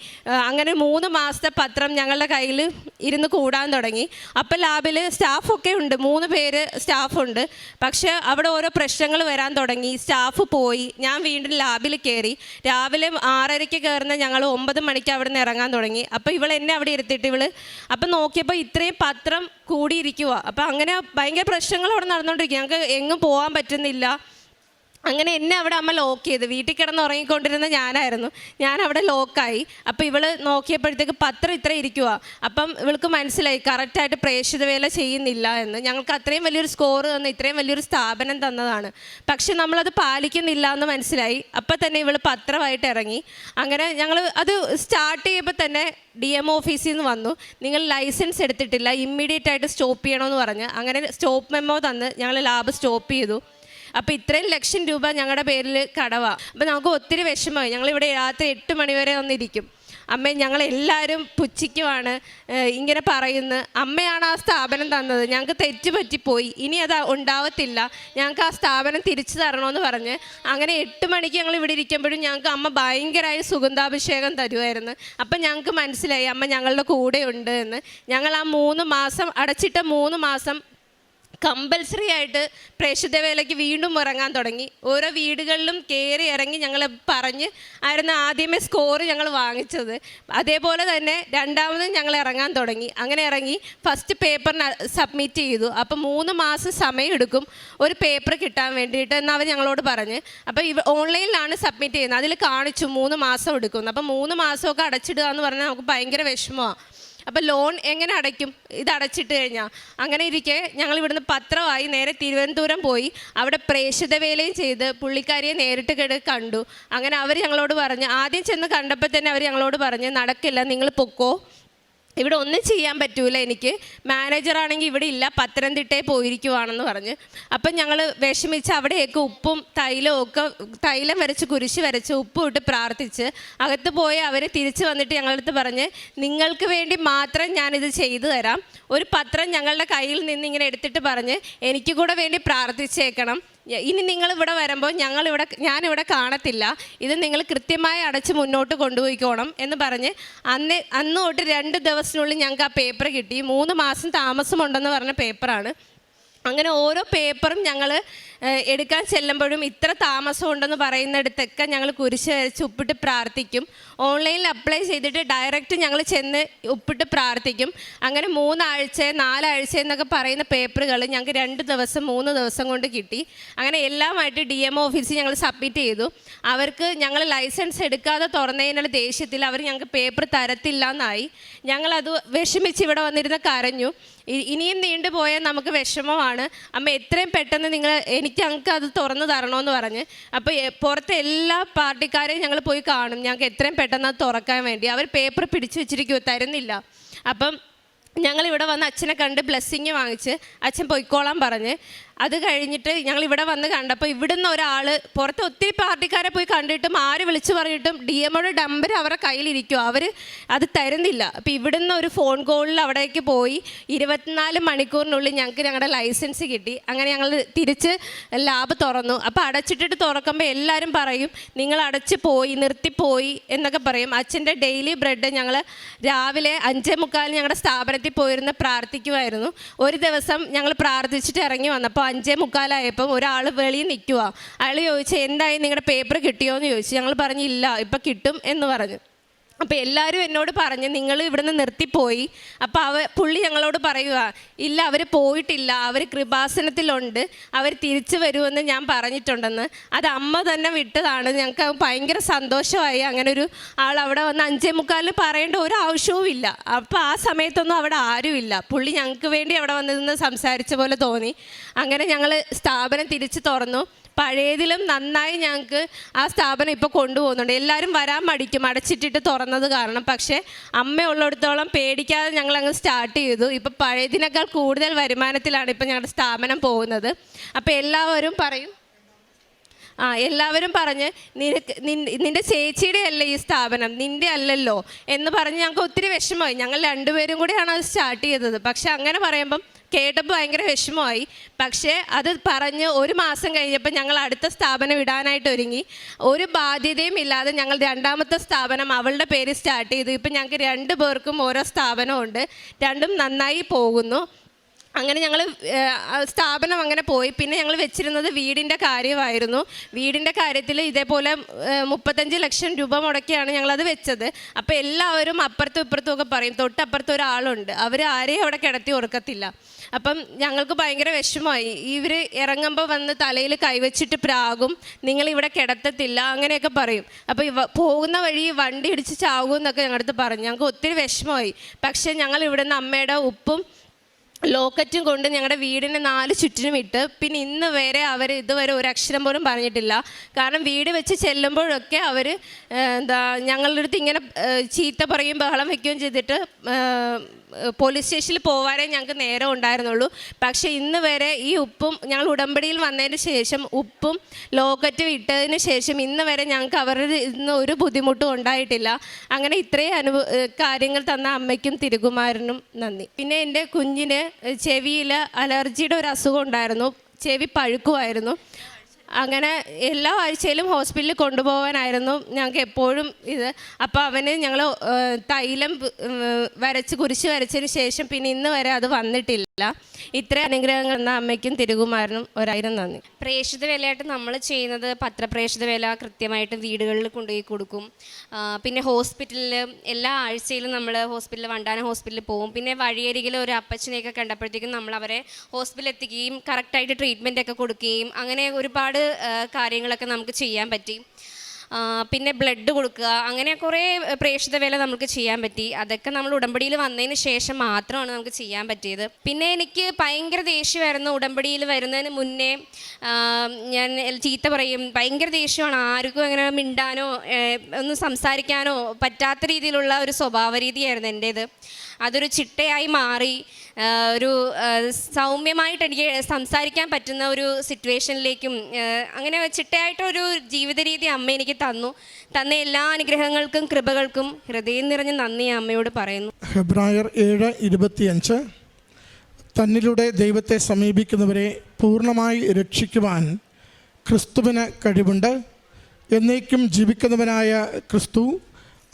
അങ്ങനെ മൂന്ന് മാസത്തെ പത്രം ഞങ്ങളുടെ കയ്യിൽ ഇരുന്ന് കൂടാൻ തുടങ്ങി. അപ്പം ലാബിൽ സ്റ്റാഫൊക്കെ ഉണ്ട്. മൂന്ന് പേര് സ്റ്റാഫുണ്ട്. പക്ഷേ അവിടെ ഓരോ പ്രശ്നങ്ങൾ വരാൻ തുടങ്ങി. സ്റ്റാഫ് പോയി. ഞാൻ വീണ്ടും ലാബിൽ കയറി. രാവിലെ ആറരയ്ക്ക് കയറുന്ന ഞങ്ങൾ ഒമ്പത് മണിക്ക് അവിടെ നിന്ന് ഇറങ്ങാൻ തുടങ്ങി. അപ്പോൾ ഇവൾ എന്നെ അവിടെ ഇരുത്തിയിട്ട് ഇവൾ അപ്പം നോക്കിയപ്പോൾ ഇത്രയും പത്രം കൂടിയിരിക്കുക അപ്പം അങ്ങനെ ഭയങ്കര പ്രശ്നങ്ങൾ അവിടെ നടന്നുകൊണ്ടിരിക്കുക ഞങ്ങൾക്ക് എങ്ങും പോകാൻ പറ്റുന്നില്ല. അങ്ങനെ എന്നെ അവിടെ അമ്മ ലോക്ക് ചെയ്ത്. വീട്ടിൽ കിടന്ന് ഉറങ്ങിക്കൊണ്ടിരുന്ന ഞാനായിരുന്നു. ഞാൻ അവിടെ ലോക്കായി അപ്പോൾ ഇവൾ നോക്കിയപ്പോഴത്തേക്ക് പത്രം ഇത്ര ഇരിക്കുക അപ്പം ഇവൾക്ക് മനസ്സിലായി കറക്റ്റായിട്ട് പ്രേക്ഷിത വേല ചെയ്യുന്നില്ല എന്ന്. ഞങ്ങൾക്ക് അത്രയും വലിയൊരു സ്കോർ തന്ന ഇത്രയും വലിയൊരു സ്ഥാപനം തന്നതാണ്. പക്ഷെ നമ്മളത് പാലിക്കുന്നില്ല എന്ന് മനസ്സിലായി. അപ്പം തന്നെ ഇവൾ പത്രമായിട്ട് ഇറങ്ങി. അങ്ങനെ ഞങ്ങൾ അത് സ്റ്റാർട്ട് ചെയ്യുമ്പോൾ തന്നെ ഡി എം ഓഫീസിൽ നിന്ന് വന്നു. നിങ്ങൾ ലൈസൻസ് എടുത്തിട്ടില്ല ഇമ്മീഡിയറ്റ് ആയിട്ട് സ്റ്റോപ്പ് ചെയ്യണമെന്ന് പറഞ്ഞ്. അങ്ങനെ സ്റ്റോപ്പ് മെമ്മോ തന്ന് ഞങ്ങൾ ലാബ് സ്റ്റോപ്പ് ചെയ്തു. അപ്പോൾ ഇത്രയും ലക്ഷം രൂപ ഞങ്ങളുടെ പേരിൽ കടവാണ് അപ്പോൾ നമുക്ക് ഒത്തിരി വിഷമമായി. ഞങ്ങളിവിടെ രാത്രി എട്ട് മണിവരെ വന്നിരിക്കും. അമ്മ ഞങ്ങളെല്ലാവരും പുച്ഛിക്കുവാണ് ഇങ്ങനെ പറയുന്നു. അമ്മയാണ് ആ സ്ഥാപനം തന്നത്. ഞങ്ങൾക്ക് തെറ്റ് പറ്റിപ്പോയി ഇനി അത് ഉണ്ടാവത്തില്ല. ഞങ്ങൾക്ക് ആ സ്ഥാപനം തിരിച്ചു തരണമെന്ന് പറഞ്ഞ് അങ്ങനെ എട്ട് മണിക്ക് ഞങ്ങൾ ഇവിടെ ഇരിക്കുമ്പോഴും ഞങ്ങൾക്ക് അമ്മ ഭയങ്കരമായി സുഗന്ധാഭിഷേകം തരുമായിരുന്നു അപ്പം ഞങ്ങൾക്ക് മനസ്സിലായി അമ്മ ഞങ്ങളുടെ കൂടെയുണ്ട് എന്ന്. ഞങ്ങൾ ആ മൂന്ന് മാസം അടച്ചിട്ട മൂന്ന് മാസം കമ്പൽസറി ആയിട്ട് പ്രേക്ഷിത വേലയ്ക്ക് വീണ്ടും ഇറങ്ങാൻ തുടങ്ങി. ഓരോ വീടുകളിലും കയറി ഇറങ്ങി ഞങ്ങൾ പറഞ്ഞ് ആയിരുന്നു ആദ്യമേ സ്കോർ ഞങ്ങൾ വാങ്ങിച്ചത്. അതേപോലെ തന്നെ രണ്ടാമതും ഞങ്ങൾ ഇറങ്ങാൻ തുടങ്ങി. അങ്ങനെ ഇറങ്ങി ഫസ്റ്റ് പേപ്പറിന് സബ്മിറ്റ് ചെയ്തു. അപ്പം മൂന്ന് മാസം സമയമെടുക്കും ഒരു പേപ്പർ കിട്ടാൻ വേണ്ടിയിട്ട് എന്ന് അവർ ഞങ്ങളോട് പറഞ്ഞ്. അപ്പോൾ ഇവ ഓൺലൈനിലാണ് സബ്മിറ്റ് ചെയ്യുന്നത്. അതിൽ കാണിച്ചു മൂന്ന് മാസം എടുക്കുന്നു അപ്പം മൂന്ന് മാസമൊക്കെ അടച്ചിടുക എന്ന് പറഞ്ഞാൽ നമുക്ക് ഭയങ്കര വിഷമമാണ് അപ്പോൾ ലോൺ എങ്ങനെ അടയ്ക്കും? ഇത് അടച്ചിട്ട് കഴിഞ്ഞാൽ അങ്ങനെ ഇരിക്കെ ഞങ്ങൾ ഇവിടുന്ന് പത്രമായി നേരെ തിരുവനന്തപുരം പോയി. അവിടെ പ്രേക്ഷിത വേലയും ചെയ്ത് പുള്ളിക്കാരിയെ നേരിട്ട് കേട് കണ്ടു. അങ്ങനെ അവർ ഞങ്ങളോട് പറഞ്ഞു ആദ്യം ചെന്ന് കണ്ടപ്പോൾ തന്നെ അവർ ഞങ്ങളോട് പറഞ്ഞു നടക്കില്ല നിങ്ങൾ പൊക്കോ. ഇവിടെ ഒന്നും ചെയ്യാൻ പറ്റൂല എനിക്ക്. മാനേജറാണെങ്കിൽ ഇവിടെ ഇല്ല പത്തനംതിട്ടയിൽ പോയിരിക്കുവാണെന്ന് പറഞ്ഞ്. അപ്പം ഞങ്ങൾ വിഷമിച്ച് അവിടെയൊക്കെ ഉപ്പും തൈലവും ഒക്കെ തൈലം വരച്ച് കുരിശ് വരച്ച് ഉപ്പും ഇട്ട് പ്രാർത്ഥിച്ച് അകത്ത് പോയി അവർ തിരിച്ച് വന്നിട്ട് ഞങ്ങളുടെ അടുത്ത് പറഞ്ഞ് നിങ്ങൾക്ക് വേണ്ടി മാത്രം ഞാനിത് ചെയ്തു തരാം. ഒരു പത്രം ഞങ്ങളുടെ കയ്യിൽ നിന്ന് ഇങ്ങനെ എടുത്തിട്ട് പറഞ്ഞ് എനിക്ക് കൂടെ വേണ്ടി പ്രാർത്ഥിച്ചേക്കണം. ഇനി നിങ്ങൾ ഇവിടെ വരുമ്പോൾ ഞങ്ങൾ ഇവിടെ ഞാനിവിടെ കാണത്തില്ല. ഇത് നിങ്ങൾ കൃത്യമായി അടച്ച് മുന്നോട്ട് കൊണ്ടുപോയിക്കോണം എന്ന് പറഞ്ഞ് അന്ന് അന്ന് തൊട്ട് രണ്ട് ദിവസത്തിനുള്ളിൽ ഞങ്ങൾക്ക് ആ പേപ്പർ കിട്ടി. മൂന്ന് മാസം താമസമുണ്ടെന്ന് പറഞ്ഞ പേപ്പറാണ് അങ്ങനെ ഓരോ പേപ്പറും ഞങ്ങൾ എടുക്കാൻ ചെല്ലുമ്പോഴും ഇത്ര താമസമുണ്ടെന്ന് പറയുന്നിടത്തൊക്കെ ഞങ്ങൾ കുരിശ് വരച്ച് ഉപ്പിട്ട് പ്രാർത്ഥിക്കും. ഓൺലൈനിൽ അപ്ലൈ ചെയ്തിട്ട് ഡയറക്റ്റ് ഞങ്ങൾ ചെന്ന് ഉപ്പിട്ട് പ്രാർത്ഥിക്കും. അങ്ങനെ മൂന്നാഴ്ച നാലാഴ്ച എന്നൊക്കെ പറയുന്ന പേപ്പറുകൾ ഞങ്ങൾക്ക് രണ്ട് ദിവസം മൂന്ന് ദിവസം കൊണ്ട് കിട്ടി. അങ്ങനെ എല്ലാമായിട്ട് ഡി എം ഓഫീസിൽ ഞങ്ങൾ സബ്മിറ്റ് ചെയ്തു. അവർക്ക് ഞങ്ങൾ ലൈസൻസ് എടുക്കാതെ തുറന്നതിനുള്ള ദേഷ്യത്തിൽ അവർ ഞങ്ങൾക്ക് പേപ്പർ തരത്തില്ല എന്നായി ഞങ്ങളത് വിഷമിച്ച് ഇവിടെ വന്നിരുന്ന് കരഞ്ഞു. ഇനിയും നീണ്ടുപോയാൽ നമുക്ക് വിഷമമാണ്. അമ്മ എത്രയും പെട്ടെന്ന് നിങ്ങൾ എനിക്ക് ഞങ്ങൾക്ക് അത് തുറന്നു തരണമെന്ന് പറഞ്ഞ്. അപ്പോൾ പുറത്തെ എല്ലാ പാർട്ടിക്കാരെയും ഞങ്ങൾ പോയി കാണും. ഞങ്ങൾക്ക് എത്രയും അത് തുറക്കാൻ വേണ്ടി. അവർ പേപ്പർ പിടിച്ചു വെച്ചിരിക്കുമോ തരുന്നില്ല. അപ്പം ഞങ്ങൾ ഇവിടെ വന്ന് അച്ഛനെ കണ്ട് ബ്ലെസ്സിങ് വാങ്ങിച്ച് അച്ഛൻ പൊയ്ക്കോളാൻ പറഞ്ഞ്. അത് കഴിഞ്ഞിട്ട് ഞങ്ങൾ ഇവിടെ വന്ന് കണ്ടപ്പോൾ ഇവിടുന്ന് ഒരാൾ പുറത്ത് ഒത്തിരി പാർട്ടിക്കാരെ പോയി കണ്ടിട്ടും ആര് വിളിച്ചു പറഞ്ഞിട്ടും ഡി എമ്മോടെ ഡമ്പർ അവരുടെ കയ്യിലിരിക്കും അവർ അത് തരുന്നില്ല. അപ്പോൾ ഇവിടുന്ന് ഒരു ഫോൺ കോളിൽ അവിടേക്ക് പോയി ഇരുപത്തിനാല് മണിക്കൂറിനുള്ളിൽ ഞങ്ങൾക്ക് ഞങ്ങളുടെ ലൈസൻസ് കിട്ടി. അങ്ങനെ ഞങ്ങൾ തിരിച്ച് ലാബ് തുറന്നു. അപ്പോൾ അടച്ചിട്ടിട്ട് തുറക്കുമ്പോൾ എല്ലാവരും പറയും നിങ്ങൾ അടച്ച് പോയി നിർത്തിപ്പോയി എന്നൊക്കെ പറയും. അച്ഛന്റെ ഡെയിലി ബ്രെഡ് ഞങ്ങൾ രാവിലെ അഞ്ചേ മുക്കാലിന് ഞങ്ങളുടെ സ്ഥാപനത്തിൽ പോയിരുന്ന് പ്രാർത്ഥിക്കുമായിരുന്നു ഒരു ദിവസം ഞങ്ങൾ പ്രാർത്ഥിച്ചിട്ട് ഇറങ്ങി വന്നപ്പോൾ അഞ്ചേ മുക്കാലായപ്പം ഒരാൾ വെളിയിൽ നിൽക്കുക അയാൾ ചോദിച്ചു എന്തായി നിങ്ങളുടെ പേപ്പർ കിട്ടിയോ എന്ന് ചോദിച്ചു ഞങ്ങൾ പറഞ്ഞില്ല ഇപ്പം കിട്ടും എന്ന് പറഞ്ഞു. അപ്പോൾ എല്ലാവരും എന്നോട് പറഞ്ഞ് നിങ്ങൾ ഇവിടുന്ന് നിർത്തിപ്പോയി. അപ്പോൾ അവ പുള്ളി ഞങ്ങളോട് പറയുക ഇല്ല അവർ പോയിട്ടില്ല. അവർ കൃപാസനത്തിലുണ്ട്. അവർ തിരിച്ചു വരുമെന്ന് ഞാൻ പറഞ്ഞിട്ടുണ്ടെന്ന്. അത് അമ്മ തന്നെ വിട്ടതാണ്. ഞങ്ങൾക്ക് ഭയങ്കര സന്തോഷമായി. അങ്ങനെ ഒരു ആൾ അവിടെ വന്ന് അഞ്ചേ മുക്കാലിൽ പറയേണ്ട ഒരു ആവശ്യവും ഇല്ല. അപ്പോൾ ആ സമയത്തൊന്നും അവിടെ ആരുമില്ല പുള്ളി ഞങ്ങൾക്ക് വേണ്ടി അവിടെ വന്നിരുന്ന് സംസാരിച്ച പോലെ തോന്നി. അങ്ങനെ ഞങ്ങൾ സ്ഥാപനം തിരിച്ച് തുറന്നു. പഴയതിലും നന്നായി ഞങ്ങൾക്ക് ആ സ്ഥാപനം ഇപ്പോൾ കൊണ്ടുപോകുന്നുണ്ട്. എല്ലാവരും വരാൻ മടിക്കും. അടച്ചിട്ടിട്ട് തുറന്നത് കാരണം. പക്ഷേ അമ്മ ഉള്ളിടത്തോളം പേടിക്കാതെ ഞങ്ങൾ അങ്ങ് സ്റ്റാർട്ട് ചെയ്തു. ഇപ്പോൾ പഴയതിനേക്കാൾ കൂടുതൽ വരുമാനത്തിലാണ് ഇപ്പോൾ ഞങ്ങളുടെ സ്ഥാപനം പോകുന്നത്. അപ്പോൾ എല്ലാവരും പറയും ആ എല്ലാവരും പറഞ്ഞ് നിനക്ക് നിൻ- നിന്റെ ചേച്ചിയുടെ അല്ലേ ഈ സ്ഥാപനം നിന്റെ അല്ലല്ലോ എന്ന് പറഞ്ഞ് ഞങ്ങൾക്ക് ഒത്തിരി വിഷമമായി. ഞങ്ങൾ രണ്ടുപേരും കൂടിയാണ് അത് സ്റ്റാർട്ട് ചെയ്തത്. പക്ഷെ അങ്ങനെ പറയുമ്പം കേട്ടപ്പോൾ ഭയങ്കര വിഷമമായി. പക്ഷേ അത് പറഞ്ഞ് ഒരു മാസം കഴിഞ്ഞപ്പോൾ ഞങ്ങൾ അടുത്ത സ്ഥാപനം ഇടാനായിട്ട് ഒരുങ്ങി. ഒരു ബാധ്യതയും ഇല്ലാതെ ഞങ്ങൾ രണ്ടാമത്തെ സ്ഥാപനം അവളുടെ പേര് സ്റ്റാർട്ട് ചെയ്തു. ഇപ്പം ഞങ്ങൾക്ക് രണ്ട് പേർക്കും ഓരോ സ്ഥാപനമുണ്ട്. രണ്ടും നന്നായി പോകുന്നു. അങ്ങനെ ഞങ്ങൾ സ്ഥാപനം അങ്ങനെ പോയി. പിന്നെ ഞങ്ങൾ വെച്ചിരുന്നത് വീടിന്റെ കാര്യമായിരുന്നു. വീടിന്റെ കാര്യത്തിൽ ഇതേപോലെ മുപ്പത്തഞ്ച് ലക്ഷം രൂപ മുടക്കിയാണ് ഞങ്ങളത് വെച്ചത്. അപ്പോൾ എല്ലാവരും അപ്പുറത്തും ഇപ്പുറത്തും ഒക്കെ പറയും തൊട്ടപ്പുറത്ത് ഒരാളുണ്ട്. അവർ ആരെയും അവിടെ കിടത്തി ഉറക്കത്തില്ല അപ്പം ഞങ്ങൾക്ക് ഭയങ്കര വിഷമമായി. ഇവർ ഇറങ്ങുമ്പോൾ വന്ന് തലയിൽ കൈവച്ചിട്ട് പ്രാകും നിങ്ങൾ ഇവിടെ കിടത്തത്തില്ല അങ്ങനെയൊക്കെ പറയും. അപ്പോൾ ഇവ പോകുന്ന വഴി വണ്ടി ഇടിച്ച് ചാകും എന്നൊക്കെ ഞങ്ങളുടെ അടുത്ത് പറഞ്ഞു. ഞങ്ങൾക്ക് ഒത്തിരി വിഷമമായി. പക്ഷേ ഞങ്ങൾ ഇവിടുന്ന് അമ്മയുടെ ഉപ്പും ലോക്കറ്റും കൊണ്ട് ഞങ്ങളുടെ വീടിന്റെ നാല് ചുറ്റിനും ഇട്ട്. പിന്നെ ഇന്ന് വരെ അവർ ഇതുവരെ ഒരു അക്ഷരം പോലും പറഞ്ഞിട്ടില്ല. കാരണം വീട് വെച്ച് ചെല്ലുമ്പോഴൊക്കെ അവർ എന്താ ഞങ്ങളുടെ അടുത്ത് ഇങ്ങനെ ചീത്ത പറയും ബഹളം വയ്ക്കുകയും ചെയ്തിട്ട് പോലീസ് സ്റ്റേഷനിൽ പോകാനേ ഞങ്ങൾക്ക് നേരം ഉണ്ടായിരുന്നുള്ളൂ. പക്ഷേ ഇന്ന് വരെ ഈ ഉപ്പും ഞങ്ങൾ ഉടമ്പടിയിൽ വന്നതിന് ശേഷം ഉപ്പും ലോക്കറ്റും ഇട്ടതിന് ശേഷം ഇന്ന് വരെ ഞങ്ങൾക്ക് അവരുടെ ഇന്ന് ഒരു ബുദ്ധിമുട്ടും ഉണ്ടായിട്ടില്ല. അങ്ങനെ ഇത്രയും അനുഭവ കാര്യങ്ങൾ തന്ന അമ്മയ്ക്കും തിരുകുമാരനും നന്ദി. പിന്നെ എന്റെ കുഞ്ഞിന് ചെവിയിൽ അലർജിയുടെ ഒരു അസുഖം ഉണ്ടായിരുന്നു. ചെവി പഴുക്കുമായിരുന്നു. അങ്ങനെ എല്ലാ ആഴ്ചയിലും ഹോസ്പിറ്റലിൽ കൊണ്ടുപോകാനായിരുന്നു ഞങ്ങൾക്ക് എപ്പോഴും ഇത്. അപ്പോൾ അവന് ഞങ്ങൾ തൈലം വരച്ച് കുരിശ് വരച്ചതിന് ശേഷം പിന്നെ ഇന്ന് വരെ അത് വന്നിട്ടില്ല. ഇത്ര അനുഗ്രഹങ്ങൾ എന്ന അമ്മയ്ക്കും തിരുകുമാരനും ഒരായിരം നന്ദി. പ്രേക്ഷിത വേലയായിട്ട് നമ്മൾ ചെയ്യുന്നത് പത്രപ്രേക്ഷിത വേല കൃത്യമായിട്ട് വീടുകളിൽ കൊണ്ടുപോയി കൊടുക്കും. പിന്നെ ഹോസ്പിറ്റലിൽ എല്ലാ ആഴ്ചയിലും നമ്മൾ ഹോസ്പിറ്റലിൽ വണ്ടാന ഹോസ്പിറ്റലിൽ പോകും. പിന്നെ വഴിയരികിൽ ഒരു അപ്പച്ചനെയൊക്കെ കണ്ടപ്പോഴത്തേക്കും നമ്മൾ അവരെ ഹോസ്പിറ്റലിൽ എത്തിക്കുകയും കറക്റ്റായിട്ട് ട്രീറ്റ്മെന്റ് ഒക്കെ കൊടുക്കുകയും അങ്ങനെ ഒരുപാട് കാര്യങ്ങളൊക്കെ നമുക്ക് ചെയ്യാൻ പറ്റി. പിന്നെ ബ്ലഡ് കൊടുക്കുക. അങ്ങനെ കുറേ പ്രേക്ഷിത വേല നമുക്ക് ചെയ്യാൻ പറ്റി. അതൊക്കെ നമ്മൾ ഉടമ്പടിയിൽ വന്നതിന് ശേഷം മാത്രമാണ് നമുക്ക് ചെയ്യാൻ പറ്റിയത്. പിന്നെ എനിക്ക് ഭയങ്കര ദേഷ്യമായിരുന്നു ഉടമ്പടിയിൽ വരുന്നതിന് മുന്നേ. ഞാൻ ചീത്ത പറയും. ഭയങ്കര ദേഷ്യമാണ്. ആർക്കും അങ്ങനെ മിണ്ടാനോ ഒന്ന് സംസാരിക്കാനോ പറ്റാത്ത രീതിയിലുള്ള ഒരു സ്വഭാവ രീതിയായിരുന്നു എന്റേത്. അതൊരു ചിട്ടയായി മാറി. ഒരു സൗമ്യമായിട്ട് എനിക്ക് സംസാരിക്കാൻ പറ്റുന്ന ഒരു സിറ്റുവേഷനിലേക്കും അങ്ങനെ ചിട്ടയായിട്ടൊരു ജീവിത രീതി അമ്മ എനിക്ക് തന്നു. തന്ന എല്ലാ അനുഗ്രഹങ്ങൾക്കും കൃപകൾക്കും ഹൃദയം നിറഞ്ഞ നന്ദി അമ്മയോട് പറയുന്നു. ഹെബ്രായർ ഏഴ് ഇരുപത്തിയഞ്ച്. തന്നിലൂടെ ദൈവത്തെ സമീപിക്കുന്നവരെ പൂർണമായി രക്ഷിക്കുവാൻ ക്രിസ്തുവിന് കഴിവുണ്ട്. എന്നേക്കും ജീവിക്കുന്നവനായ ക്രിസ്തു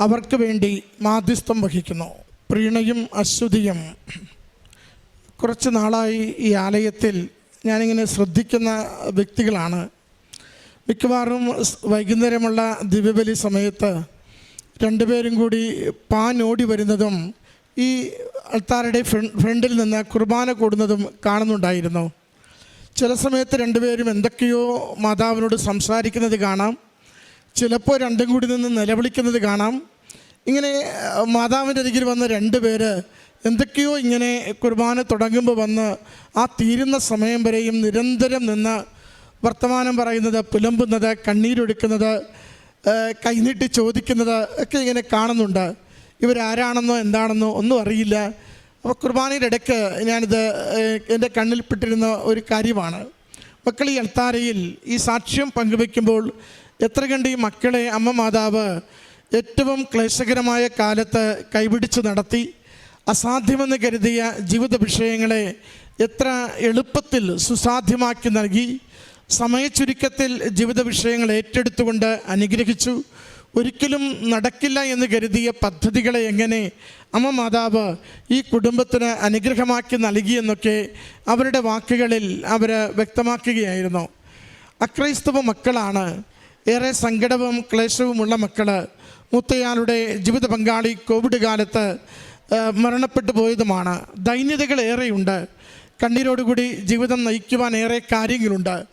അവർക്ക് വേണ്ടി മാധ്യസ്ഥം വഹിക്കുന്നു. പ്രീണയും അശ്വതിയും കുറച്ച് നാളായി ഈ ആലയത്തിൽ ഞാനിങ്ങനെ ശ്രദ്ധിക്കുന്ന വ്യക്തികളാണ്. മിക്കവാറും വൈകുന്നേരമുള്ള ദിവ്യബലി സമയത്ത് രണ്ടുപേരും കൂടി പാൻ ഓടി വരുന്നതും ഈ അൾത്താരുടെ ഫ്രണ്ടിൽ നിന്ന് കുർബാന കൂടുന്നതും കാണുന്നുണ്ടായിരുന്നു. ചില സമയത്ത് രണ്ടുപേരും എന്തൊക്കെയോ മാതാവിനോട് സംസാരിക്കുന്നത് കാണാം. ചിലപ്പോൾ രണ്ടും കൂടി നിന്ന് നിലവിളിക്കുന്നത് കാണാം. ഇങ്ങനെ മാതാവിന്റെ അരികിൽ വന്ന രണ്ട് പേര് എന്തൊക്കെയോ ഇങ്ങനെ കുർബാന തുടങ്ങുമ്പോൾ വന്ന് ആ തീരുന്ന സമയം വരെയും നിരന്തരം നിന്ന് വർത്തമാനം പറയുന്നത് പുലമ്പുന്നത് കണ്ണീരൊടുക്കുന്നത് കൈനീട്ടി ചോദിക്കുന്നത് ഒക്കെ ഇങ്ങനെ കാണുന്നുണ്ട്. ഇവരാരാണെന്നോ എന്താണെന്നോ ഒന്നും അറിയില്ല. അപ്പോൾ കുർബാനയുടെ ഇടയ്ക്ക് ഞാനിത് എന്റെ കണ്ണിൽപ്പെട്ടിരുന്ന ഒരു കാര്യമാണ്. മക്കൾ ഈ അൾത്താരയിൽ ഈ സാക്ഷ്യം പങ്കുവെക്കുമ്പോൾ എത്ര കണ്ട് ഈ മക്കളെ അമ്മ മാതാവ് ഏറ്റവും ക്ലേശകരമായ കാലത്ത് കൈപിടിച്ച് നടത്തി അസാധ്യമെന്ന് കരുതിയ ജീവിത വിഷയങ്ങളെ എത്ര എളുപ്പത്തിൽ സുസാധ്യമാക്കി നൽകി. സമയച്ചുരുക്കത്തിൽ ജീവിത വിഷയങ്ങൾ ഏറ്റെടുത്തുകൊണ്ട് അനുഗ്രഹിച്ചു. ഒരിക്കലും നടക്കില്ല എന്ന് കരുതിയ പദ്ധതികളെ എങ്ങനെ അമ്മ മാതാവ് ഈ കുടുംബത്തിന് അനുഗ്രഹമാക്കി നൽകിയെന്നൊക്കെ അവരുടെ വാക്കുകളിൽ അവർ വ്യക്തമാക്കുകയായിരുന്നു. അക്രൈസ്തവ മക്കളാണ്. ഏറെ സങ്കടവും ക്ലേശവുമുള്ള മക്കൾ മുത്തയാളുടെ ജീവിത പങ്കാളി കോവിഡ് കാലത്ത് മരണപ്പെട്ടു പോയതുമാണ്. ദൈന്യതകൾ ഏറെയുണ്ട്. കണ്ണീരോടുകൂടി ജീവിതം നയിക്കുവാൻ ഏറെ കാര്യങ്ങളുണ്ട്.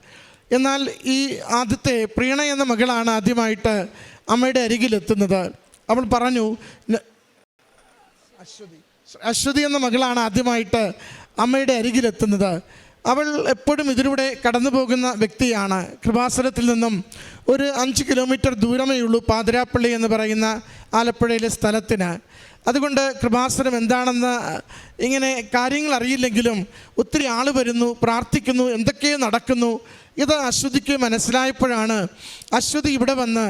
എന്നാൽ ഈ ആദ്യത്തെ പ്രീണ എന്ന മകളാണ് ആദ്യമായിട്ട് അമ്മയുടെ അരികിലെത്തുന്നത്. അവൾ പറഞ്ഞു "ന- അശ്വതി. അശ്വതി എന്ന മകളാണ് ആദ്യമായിട്ട് അമ്മയുടെ അരികിലെത്തുന്നത്. അവൾ എപ്പോഴും ഇതിലൂടെ കടന്നു പോകുന്ന വ്യക്തിയാണ്. കൃപാസനത്തിൽ നിന്നും ഒരു അഞ്ച് കിലോമീറ്റർ ദൂരമേ ഉള്ളൂ പാതിരാപ്പള്ളി എന്ന് പറയുന്ന ആലപ്പുഴയിലെ സ്ഥലത്തിന്. അതുകൊണ്ട് കൃപാസനം എന്താണെന്ന് ഇങ്ങനെ കാര്യങ്ങൾ അറിയില്ലെങ്കിലും ഒത്തിരി ആൾ വരുന്നു പ്രാർത്ഥിക്കുന്നു എന്തൊക്കെയോ നടക്കുന്നു. ഇത് അശ്വതിക്ക് മനസ്സിലായപ്പോഴാണ് അശ്വതി ഇവിടെ വന്ന്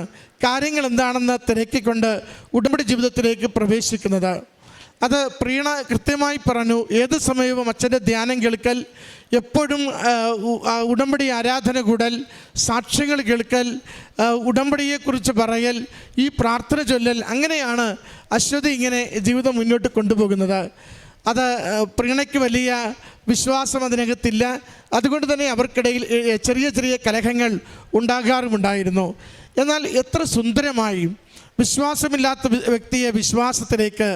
കാര്യങ്ങൾ എന്താണെന്ന് തിരക്കിക്കൊണ്ട് ഉടമ്പടി ജീവിതത്തിലേക്ക് പ്രവേശിക്കുന്നത്. അത് പ്രീണ കൃത്യമായി പറഞ്ഞു. ഏത് സമയവും അച്ഛന്റെ ധ്യാനം കേൾക്കൽ എപ്പോഴും ഉടമ്പടി ആരാധന കൂടൽ സാക്ഷ്യങ്ങൾ കേൾക്കൽ ഉടമ്പടിയെക്കുറിച്ച് പറയൽ ഈ പ്രാർത്ഥന ചൊല്ലൽ അങ്ങനെയാണ് അശ്വതി ഇങ്ങനെ ജീവിതം മുന്നോട്ട് കൊണ്ടുപോകുന്നത്. അത് പ്രീണയ്ക്ക് വലിയ വിശ്വാസം അതിനകത്തില്ല. അതുകൊണ്ട് തന്നെ അവർക്കിടയിൽ ചെറിയ ചെറിയ കലഹങ്ങൾ ഉണ്ടാകാറുമുണ്ടായിരുന്നു. എന്നാൽ എത്ര സുന്ദരമായി വിശ്വാസമില്ലാത്ത വ്യക്തിയെ വിശ്വാസത്തിലേക്ക്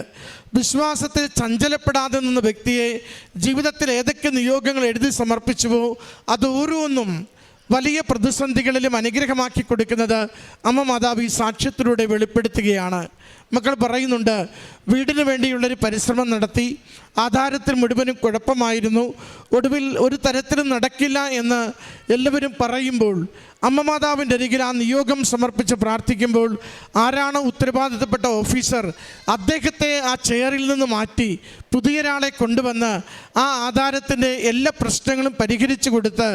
വിശ്വാസത്തിൽ ചഞ്ചലപ്പെടാതെ നിന്ന വ്യക്തിയെ ജീവിതത്തിൽ ഏതൊക്കെ നിയോഗങ്ങൾ എഴുതി സമർപ്പിച്ചുവോ അത് ഓരോന്നും വലിയ പ്രതിസന്ധികളിലും അനുഗ്രഹമാക്കി കൊടുക്കുന്നത് അമ്മ മാതാവ് ഈ സാക്ഷ്യത്തിലൂടെ വെളിപ്പെടുത്തുകയാണ്. മക്കൾ പറയുന്നുണ്ട് വീടിന് വേണ്ടിയുള്ളൊരു പരിശ്രമം നടത്തി ആധാരത്തിൽ മുഴുവനും കുഴപ്പമായിരുന്നു. ഒടുവിൽ ഒരു തരത്തിലും നടക്കില്ല എന്ന് എല്ലാവരും പറയുമ്പോൾ അമ്മ മാതാവിന്റെ അരികിൽ ആ നിയോഗം സമർപ്പിച്ച് പ്രാർത്ഥിക്കുമ്പോൾ ആരാണ് ഉത്തരവാദിത്തപ്പെട്ട ഓഫീസർ അദ്ദേഹത്തെ ആ ചെയറിൽ നിന്ന് മാറ്റി പുതിയൊരാളെ കൊണ്ടുവന്ന് ആ ആധാരത്തിന്റെ എല്ലാ പ്രശ്നങ്ങളും പരിഹരിച്ചു കൊടുത്ത്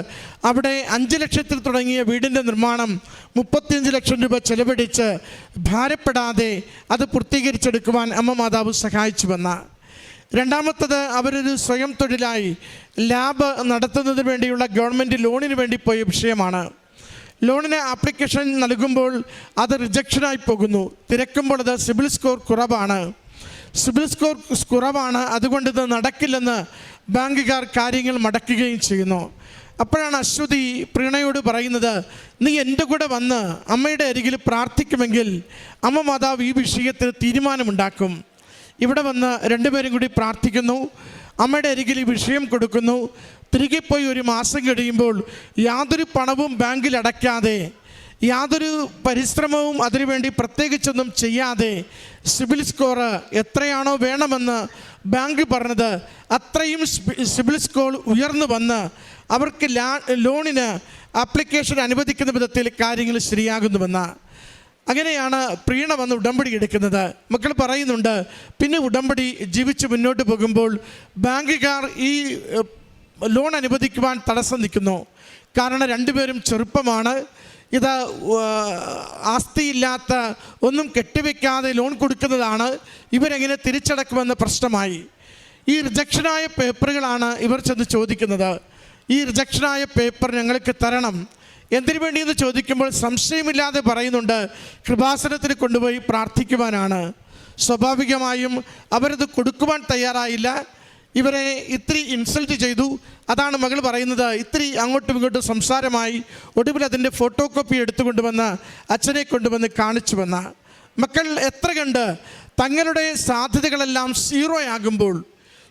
അവിടെ അഞ്ച് ലക്ഷത്തിൽ തുടങ്ങിയ വീടിന്റെ നിർമ്മാണം മുപ്പത്തിയഞ്ച് ലക്ഷം രൂപ ചെലവഴിച്ച് ഭാരപ്പെടാതെ അത് പൂർത്തീകരിച്ചെടുക്കുവാൻ അമ്മ മാതാവ് സഹായിച്ചു വന്ന രണ്ടാമത്തത് അവരൊരു സ്വയം തൊഴിലായി ലാബ് നടത്തുന്നതിന് വേണ്ടിയുള്ള ഗവൺമെന്റ് ലോണിന് വേണ്ടി പോയ വിഷയമാണ്. ലോണിന് ആപ്ലിക്കേഷൻ നൽകുമ്പോൾ അത് റിജക്ഷനായി പോകുന്നു. തിരക്കുമ്പോൾ അത് സിബിൽ സ്കോർ കുറവാണ്. സിബിൽ സ്കോർ കുറവാണ്. അതുകൊണ്ട് ഇത് നടക്കില്ലെന്ന് ബാങ്കുകാർ കാര്യങ്ങൾ മടക്കുകയും ചെയ്യുന്നു. അപ്പോഴാണ് അശ്വതി പ്രീണയോട് പറയുന്നത് നീ എന്റെ കൂടെ വന്ന് അമ്മയുടെ അരികിൽ പ്രാർത്ഥിക്കുമെങ്കിൽ അമ്മ മാതാവ് ഈ വിഷയത്തിൽ തീരുമാനമുണ്ടാക്കും. ഇവിടെ വന്ന് രണ്ടുപേരും കൂടി പ്രാർത്ഥിക്കുന്നു. അമ്മയുടെ അരികിൽ ഈ വിഷയം കൊടുക്കുന്നു. തിരികെ പോയി ഒരു മാസം കഴിയുമ്പോൾ യാതൊരു പണവും ബാങ്കിൽ അടയ്ക്കാതെ യാതൊരു പരിശ്രമവും അതിനുവേണ്ടി പ്രത്യേകിച്ചൊന്നും ചെയ്യാതെ സിബിൽ സ്കോർ എത്രയാണോ വേണമെന്ന് ബാങ്ക് പറഞ്ഞത് അത്രയും സിബിൽ സ്കോർ ഉയർന്നു വന്ന് അവർക്ക് ലോണിന് ആപ്ലിക്കേഷൻ അനുവദിക്കുന്ന വിധത്തിൽ കാര്യങ്ങൾ ശരിയാകുന്നുവെന്ന്. അങ്ങനെയാണ് പ്രീണ വന്ന് ഉടമ്പടി എടുക്കുന്നത്. മക്കൾ പറയുന്നുണ്ട് പിന്നെ ഉടമ്പടി ജീവിച്ച് മുന്നോട്ട് പോകുമ്പോൾ ബാങ്കുകാർ ഈ ലോൺ അനുവദിക്കുവാൻ തടസ്സം നിൽക്കുന്നു. കാരണം രണ്ടുപേരും ചെറുപ്പമാണ്. ഇത് ആസ്തിയില്ലാത്ത ഒന്നും കെട്ടിവെക്കാതെ ലോൺ കൊടുക്കുന്നതാണ്. ഇവരെങ്ങനെ തിരിച്ചടക്കുമെന്ന പ്രശ്നമായി. ഈ റിജക്ഷനായ പേപ്പറുകളാണ് ഇവർ ചെന്ന് ചോദിക്കുന്നത്. ഈ റിജക്ഷനായ പേപ്പർ ഞങ്ങൾക്ക് തരണം. എന്തിനു വേണ്ടിയെന്ന് ചോദിക്കുമ്പോൾ സംശയമില്ലാതെ പറയുന്നുണ്ട് കൃപാസനത്തിൽ കൊണ്ടുപോയി പ്രാർത്ഥിക്കുവാനാണ്. സ്വാഭാവികമായും അവരത് കൊടുക്കുവാൻ തയ്യാറായില്ല. ഇവരെ ഇത്തിരി ഇൻസൾട്ട് ചെയ്തു. അതാണ് മകൾ പറയുന്നത്. ഇത്തിരി അങ്ങോട്ടും ഇങ്ങോട്ടും സംസാരമായി. ഒടുവിൽ അതിന്റെ ഫോട്ടോ കോപ്പി എടുത്തുകൊണ്ടുവന്ന് അച്ഛനെ കൊണ്ടുവന്ന് കാണിച്ചു വന്ന. മക്കൾ എത്ര കണ്ട് തങ്ങളുടെ സാധ്യതകളെല്ലാം സീറോ ആകുമ്പോൾ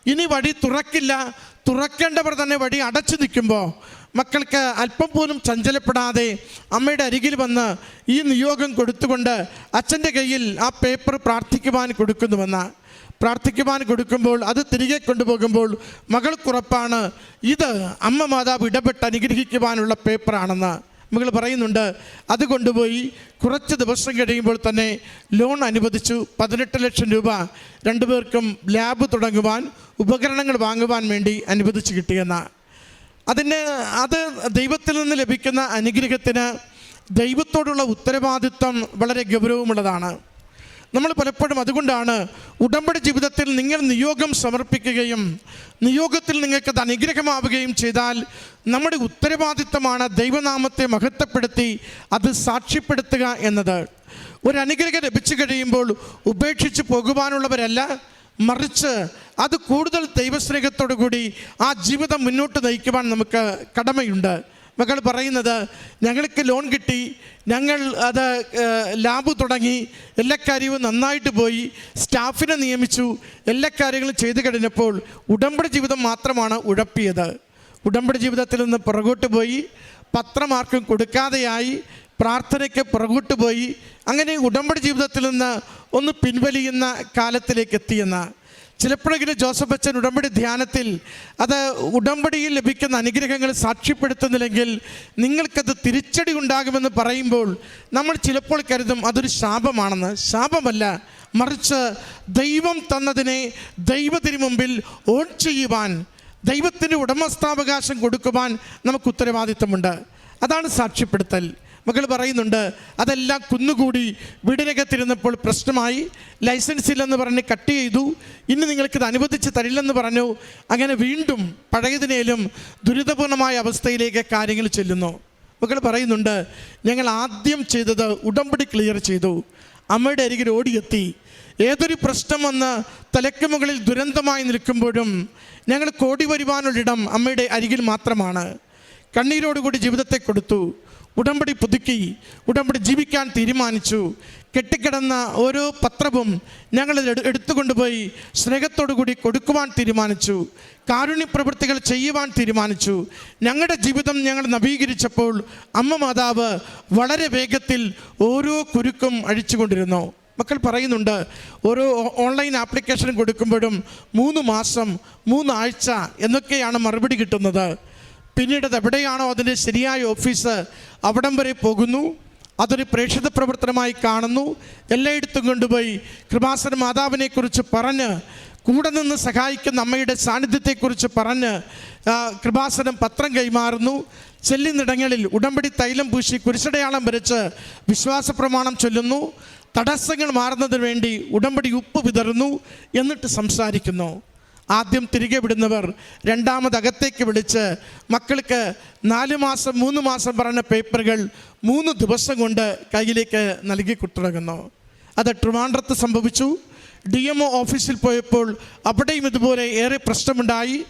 ഇനി വഴി തുറക്കില്ല. തുറക്കേണ്ടവർ തന്നെ വഴി അടച്ചു നിൽക്കുമ്പോൾ മക്കൾക്ക് അല്പം പോലും ചഞ്ചലപ്പെടാതെ അമ്മയുടെ അരികിൽ വന്ന് ഈ നിയോഗം കൊടുത്തുകൊണ്ട് അച്ഛന്റെ കയ്യിൽ ആ പേപ്പർ പ്രാർത്ഥിക്കുവാൻ കൊടുക്കുന്നുവെന്ന്. പ്രാർത്ഥിക്കുവാൻ കൊടുക്കുമ്പോൾ അത് തിരികെ കൊണ്ടുപോകുമ്പോൾ മകൾക്കുറപ്പാണ് ഇത് അമ്മ മാതാവ് ഇടപെട്ട് അനുഗ്രഹിക്കുവാനുള്ള പേപ്പറാണെന്ന്. മകൾ പറയുന്നുണ്ട് അത് കൊണ്ടുപോയി കുറച്ച് ദിവസം കഴിയുമ്പോൾ തന്നെ ലോൺ അനുവദിച്ചു പതിനെട്ട് ലക്ഷം രൂപ രണ്ടുപേർക്കും ലാബ് തുടങ്ങുവാൻ ഉപകരണങ്ങൾ വാങ്ങുവാൻ വേണ്ടി അനുവദിച്ചു കിട്ടിയെന്ന. അതിന് അത് ദൈവത്തിൽ നിന്ന് ലഭിക്കുന്ന അനുഗ്രഹത്തിന് ദൈവത്തോടുള്ള ഉത്തരവാദിത്വം വളരെ ഗൗരവമുള്ളതാണ്. നമ്മൾ പലപ്പോഴും അതുകൊണ്ടാണ് ഉടമ്പടി ജീവിതത്തിൽ നിങ്ങൾ നിയോഗം സമർപ്പിക്കുകയും നിയോഗത്തിൽ നിങ്ങൾക്കത് അനുഗ്രഹമാവുകയും ചെയ്താൽ നമ്മുടെ ഉത്തരവാദിത്തമാണ് ദൈവനാമത്തെ മഹത്വപ്പെടുത്തി അത് സാക്ഷ്യപ്പെടുത്തുക എന്നത്. ഒരു അനുഗ്രഹം ലഭിച്ചു കഴിയുമ്പോൾ ഉപേക്ഷിച്ച് പോകുവാനുള്ളവരല്ല മറിച്ച് അത് കൂടുതൽ ദൈവസ്നേഹത്തോടു കൂടി ആ ജീവിതം മുന്നോട്ട് നയിക്കുവാൻ നമുക്ക് കടമയുണ്ട്. മകൾ പറയുന്നത് ഞങ്ങൾക്ക് ലോൺ കിട്ടി ഞങ്ങൾ അത് ലാബ് തുടങ്ങി എല്ലാ കാര്യവും നന്നായിട്ട് പോയി സ്റ്റാഫിനെ നിയമിച്ചു എല്ലാ കാര്യങ്ങളും ചെയ്തു കഴിഞ്ഞപ്പോൾ ഉടമ്പടി ജീവിതം മാത്രമാണ് ഉഴപ്പിയത്. ഉടമ്പടി ജീവിതത്തിൽ നിന്ന് പുറകോട്ട് പോയി പത്രമാർക്കും കൊടുക്കാതെയായി പ്രാർത്ഥനയ്ക്ക് പുറകോട്ട് പോയി അങ്ങനെ ഉടമ്പടി ജീവിതത്തിൽ നിന്ന് ഒന്ന് പിൻവലിയുന്ന കാലത്തിലേക്ക് എത്തിയെന്ന. ചിലപ്പോഴെങ്കിലും ജോസഫ് അച്ഛൻ ഉടമ്പടി ധ്യാനത്തിൽ അത് ഉടമ്പടിയിൽ ലഭിക്കുന്ന അനുഗ്രഹങ്ങൾ സാക്ഷ്യപ്പെടുത്തുന്നില്ലെങ്കിൽ നിങ്ങൾക്കത് തിരിച്ചടി ഉണ്ടാകുമെന്ന് പറയുമ്പോൾ നമ്മൾ ചിലപ്പോൾ കരുതും അതൊരു ശാപമാണെന്ന്. ശാപമല്ല മറിച്ച് ദൈവം തന്നതിനെ ദൈവത്തിന് മുമ്പിൽ ഓൺ ചെയ്യുവാൻ ദൈവത്തിന്റെ ഉടമസ്ഥാവകാശം കൊടുക്കുവാൻ നമുക്ക് ഉത്തരവാദിത്തമുണ്ട്. അതാണ് സാക്ഷ്യപ്പെടുത്തൽ. മകൾ പറയുന്നുണ്ട് അതെല്ലാം കുന്നുകൂടി വീടിനകത്തിരുന്നപ്പോൾ പ്രശ്നമായി. ലൈസൻസ് ഇല്ലെന്ന് പറഞ്ഞ് കട്ട് ചെയ്തു. ഇനി നിങ്ങൾക്കിത് അനുവദിച്ച് തരില്ലെന്ന് പറഞ്ഞു. അങ്ങനെ വീണ്ടും പഴയതിനേലും ദുരിതപൂർണമായ അവസ്ഥയിലേക്ക് കാര്യങ്ങൾ ചെല്ലുന്നു. മകൾ പറയുന്നുണ്ട് ഞങ്ങൾ ആദ്യം ചെയ്തത് ഉടമ്പടി ക്ലിയർ ചെയ്തു. അമ്മയുടെ അരികിൽ ഓടിയെത്തി. ഏതൊരു പ്രശ്നം വന്ന് തലയ്ക്ക് മുകളിൽ ദുരന്തമായി നിൽക്കുമ്പോഴും ഞങ്ങൾ കോടി വരുവാനുള്ളിടം അമ്മയുടെ അരികിൽ മാത്രമാണ്. കണ്ണീരോടുകൂടി ജീവിതത്തെ കൊടുത്തു. ഉടമ്പടി പുതുക്കി ഉടമ്പടി ജീവിക്കാൻ തീരുമാനിച്ചു. കെട്ടിക്കിടന്ന ഓരോ പത്രവും ഞങ്ങൾ എടു- എടുത്തുകൊണ്ടുപോയി സ്നേഹത്തോടു കൂടി കൊടുക്കുവാൻ തീരുമാനിച്ചു. കാരുണ്യ പ്രവൃത്തികൾ ചെയ്യുവാൻ തീരുമാനിച്ചു. ഞങ്ങളുടെ ജീവിതം ഞങ്ങൾ നവീകരിച്ചപ്പോൾ അമ്മ മാതാവ് വളരെ വേഗത്തിൽ ഓരോ കുരുക്കും അഴിച്ചുകൊണ്ടിരുന്നു. മക്കൾ പറയുന്നുണ്ട് ഓരോ ഓൺലൈൻ ആപ്ലിക്കേഷൻ കൊടുക്കുമ്പോഴും മൂന്ന് മാസം മൂന്നാഴ്ച എന്നൊക്കെയാണ് മറുപടി കിട്ടുന്നത്. പിന്നീട് അത് എവിടെയാണോ അതിന്റെ ശരിയായ ഓഫീസ് അവിടം വരെ പോകുന്നു. അതൊരു പ്രേക്ഷിത പ്രവർത്തനമായി കാണുന്നു. എല്ലായിടത്തും കൊണ്ടുപോയി കൃപാസന മാതാവിനെക്കുറിച്ച് പറഞ്ഞ് കൂടെ നിന്ന് സഹായിക്കുന്ന അമ്മയുടെ സാന്നിധ്യത്തെക്കുറിച്ച് പറഞ്ഞ് കൃപാസനം പത്രം കൈമാറുന്നു. ചെല്ലുന്നിടങ്ങളിൽ ഉടമ്പടി തൈലം പൂശി കുരിശടയാളം വരച്ച് വിശ്വാസ പ്രമാണം ചൊല്ലുന്നു. തടസ്സങ്ങൾ മാറുന്നതിന് വേണ്ടി ഉടമ്പടി ഉപ്പ് വിതറുന്നു. എന്നിട്ട് സംസാരിക്കുന്നു. ആദ്യം തിരികെ വിടുന്നവർ രണ്ടാമത് അകത്തേക്ക് വിളിച്ച് മക്കൾക്ക് നാല് മാസം മൂന്ന് മാസം പറഞ്ഞ പേപ്പറുകൾ മൂന്ന് ദിവസം കൊണ്ട് കയ്യിലേക്ക് നൽകി കുട്ടിറങ്ങുന്നു. അത് ട്രിവാൻഡ്രത്ത് സംഭവിച്ചു. ഡി എം ഒ ഓഫീസിൽ പോയപ്പോൾ അവിടെയും ഇതുപോലെ ഏറെ പ്രശ്നമുണ്ടായി.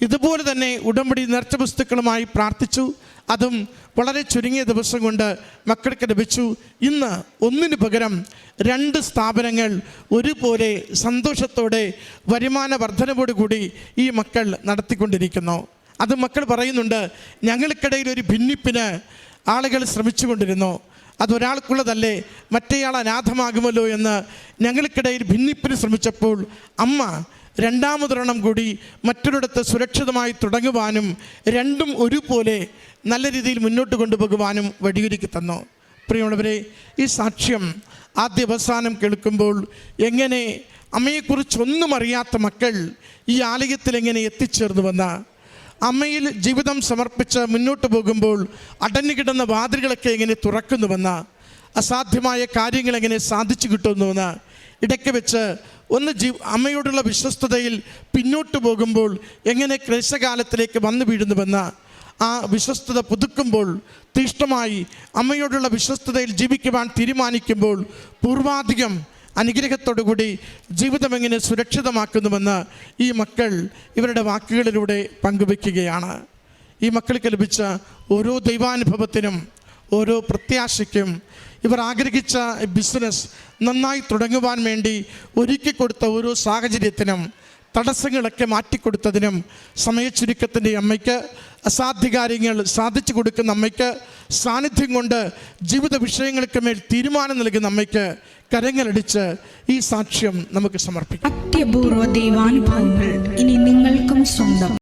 ഇതുപോലെ തന്നെ ഉടമ്പടി നേർച്ച പുസ്തകങ്ങളുമായി പ്രാർത്ഥിച്ചു. അതും വളരെ ചുരുങ്ങിയ ദിവസം കൊണ്ട് മക്കൾക്ക് ലഭിച്ചു. ഇന്ന് ഒന്നിന് പകരം രണ്ട് സ്ഥാപനങ്ങൾ ഒരുപോലെ സന്തോഷത്തോടെ വരുമാന വർധനവോടുകൂടി ഈ മക്കൾ നടത്തിക്കൊണ്ടിരിക്കുന്നു. അത് മക്കൾ പറയുന്നുണ്ട് ഞങ്ങൾക്കിടയിൽ ഒരു ഭിന്നിപ്പിന് ആളുകൾ ശ്രമിച്ചുകൊണ്ടിരുന്നു. അതൊരാൾക്കുള്ളതല്ലേ മറ്റേയാൾ അനാഥമാകുമല്ലോ എന്ന് ഞങ്ങൾക്കിടയിൽ ഭിന്നിപ്പിന് ശ്രമിച്ചപ്പോൾ അമ്മ രണ്ടാമതൊരെണ്ണം കൂടി മറ്റൊരിടത്ത് സുരക്ഷിതമായി തുടങ്ങുവാനും രണ്ടും ഒരുപോലെ നല്ല രീതിയിൽ മുന്നോട്ട് കൊണ്ടുപോകുവാനും വഴിയൊരുക്കി തന്നു. പ്രിയമുള്ളവരെ ഈ സാക്ഷ്യം ആദ്യ അവസാനം കേൾക്കുമ്പോൾ എങ്ങനെ അമ്മയെക്കുറിച്ചൊന്നും അറിയാത്ത മക്കൾ ഈ ആലയത്തിൽ എങ്ങനെ എത്തിച്ചേർന്നുവെന്ന് അമ്മയിൽ ജീവിതം സമർപ്പിച്ച് മുന്നോട്ട് പോകുമ്പോൾ അടഞ്ഞുകിടന്ന വാതിലുകളൊക്കെ എങ്ങനെ തുറക്കുന്നുവെന്ന് അസാധ്യമായ കാര്യങ്ങൾ എങ്ങനെ സാധിച്ചു കിട്ടുന്നുവെന്ന് ഇടയ്ക്ക് വെച്ച് ഒന്ന് ജീ അമ്മയോടുള്ള വിശ്വസ്തതയിൽ പിന്നോട്ട് പോകുമ്പോൾ എങ്ങനെ ക്ലേശകാലത്തിലേക്ക് വന്നു വീഴുന്നുവെന്ന് ആ വിശ്വസ്തത പുതുക്കുമ്പോൾ തീഷ്ണമായി അമ്മയോടുള്ള വിശ്വസ്തതയിൽ ജീവിക്കുവാൻ തീരുമാനിക്കുമ്പോൾ പൂർവാധികം അനുഗ്രഹത്തോടുകൂടി ജീവിതം എങ്ങനെ സുരക്ഷിതമാക്കുന്നുവെന്ന് ഈ മക്കൾ ഇവരുടെ വാക്കുകളിലൂടെ പങ്കുവെക്കുകയാണ് ഈ മക്കൾക്ക് ലഭിച്ച ഓരോ ദൈവാനുഭവത്തിനും ഓരോ പ്രത്യാശയ്ക്കും ഇവർ ആഗ്രഹിച്ച ബിസിനസ് നന്നായി തുടങ്ങുവാൻ വേണ്ടി ഒരുക്കി കൊടുത്ത ഓരോ സാഹചര്യത്തിനും തടസ്സങ്ങളൊക്കെ മാറ്റിക്കൊടുത്തതിനും സമയച്ചുരുക്കത്തിന്റെ അമ്മയ്ക്ക് അസാധ്യ കാര്യങ്ങൾ സാധിച്ചു കൊടുക്കുന്ന അമ്മയ്ക്ക് സാന്നിധ്യം കൊണ്ട് ജീവിത വിഷയങ്ങൾക്ക് മേൽ തീരുമാനം നൽകുന്ന അമ്മയ്ക്ക് കരങ്ങളടിച്ച് ഈ സാക്ഷ്യം നമുക്ക് സമർപ്പിക്കാം. അത്യപൂർവ ദൈവാനുഭവങ്ങൾ ഇനി നിങ്ങൾക്കും സ്വന്തം.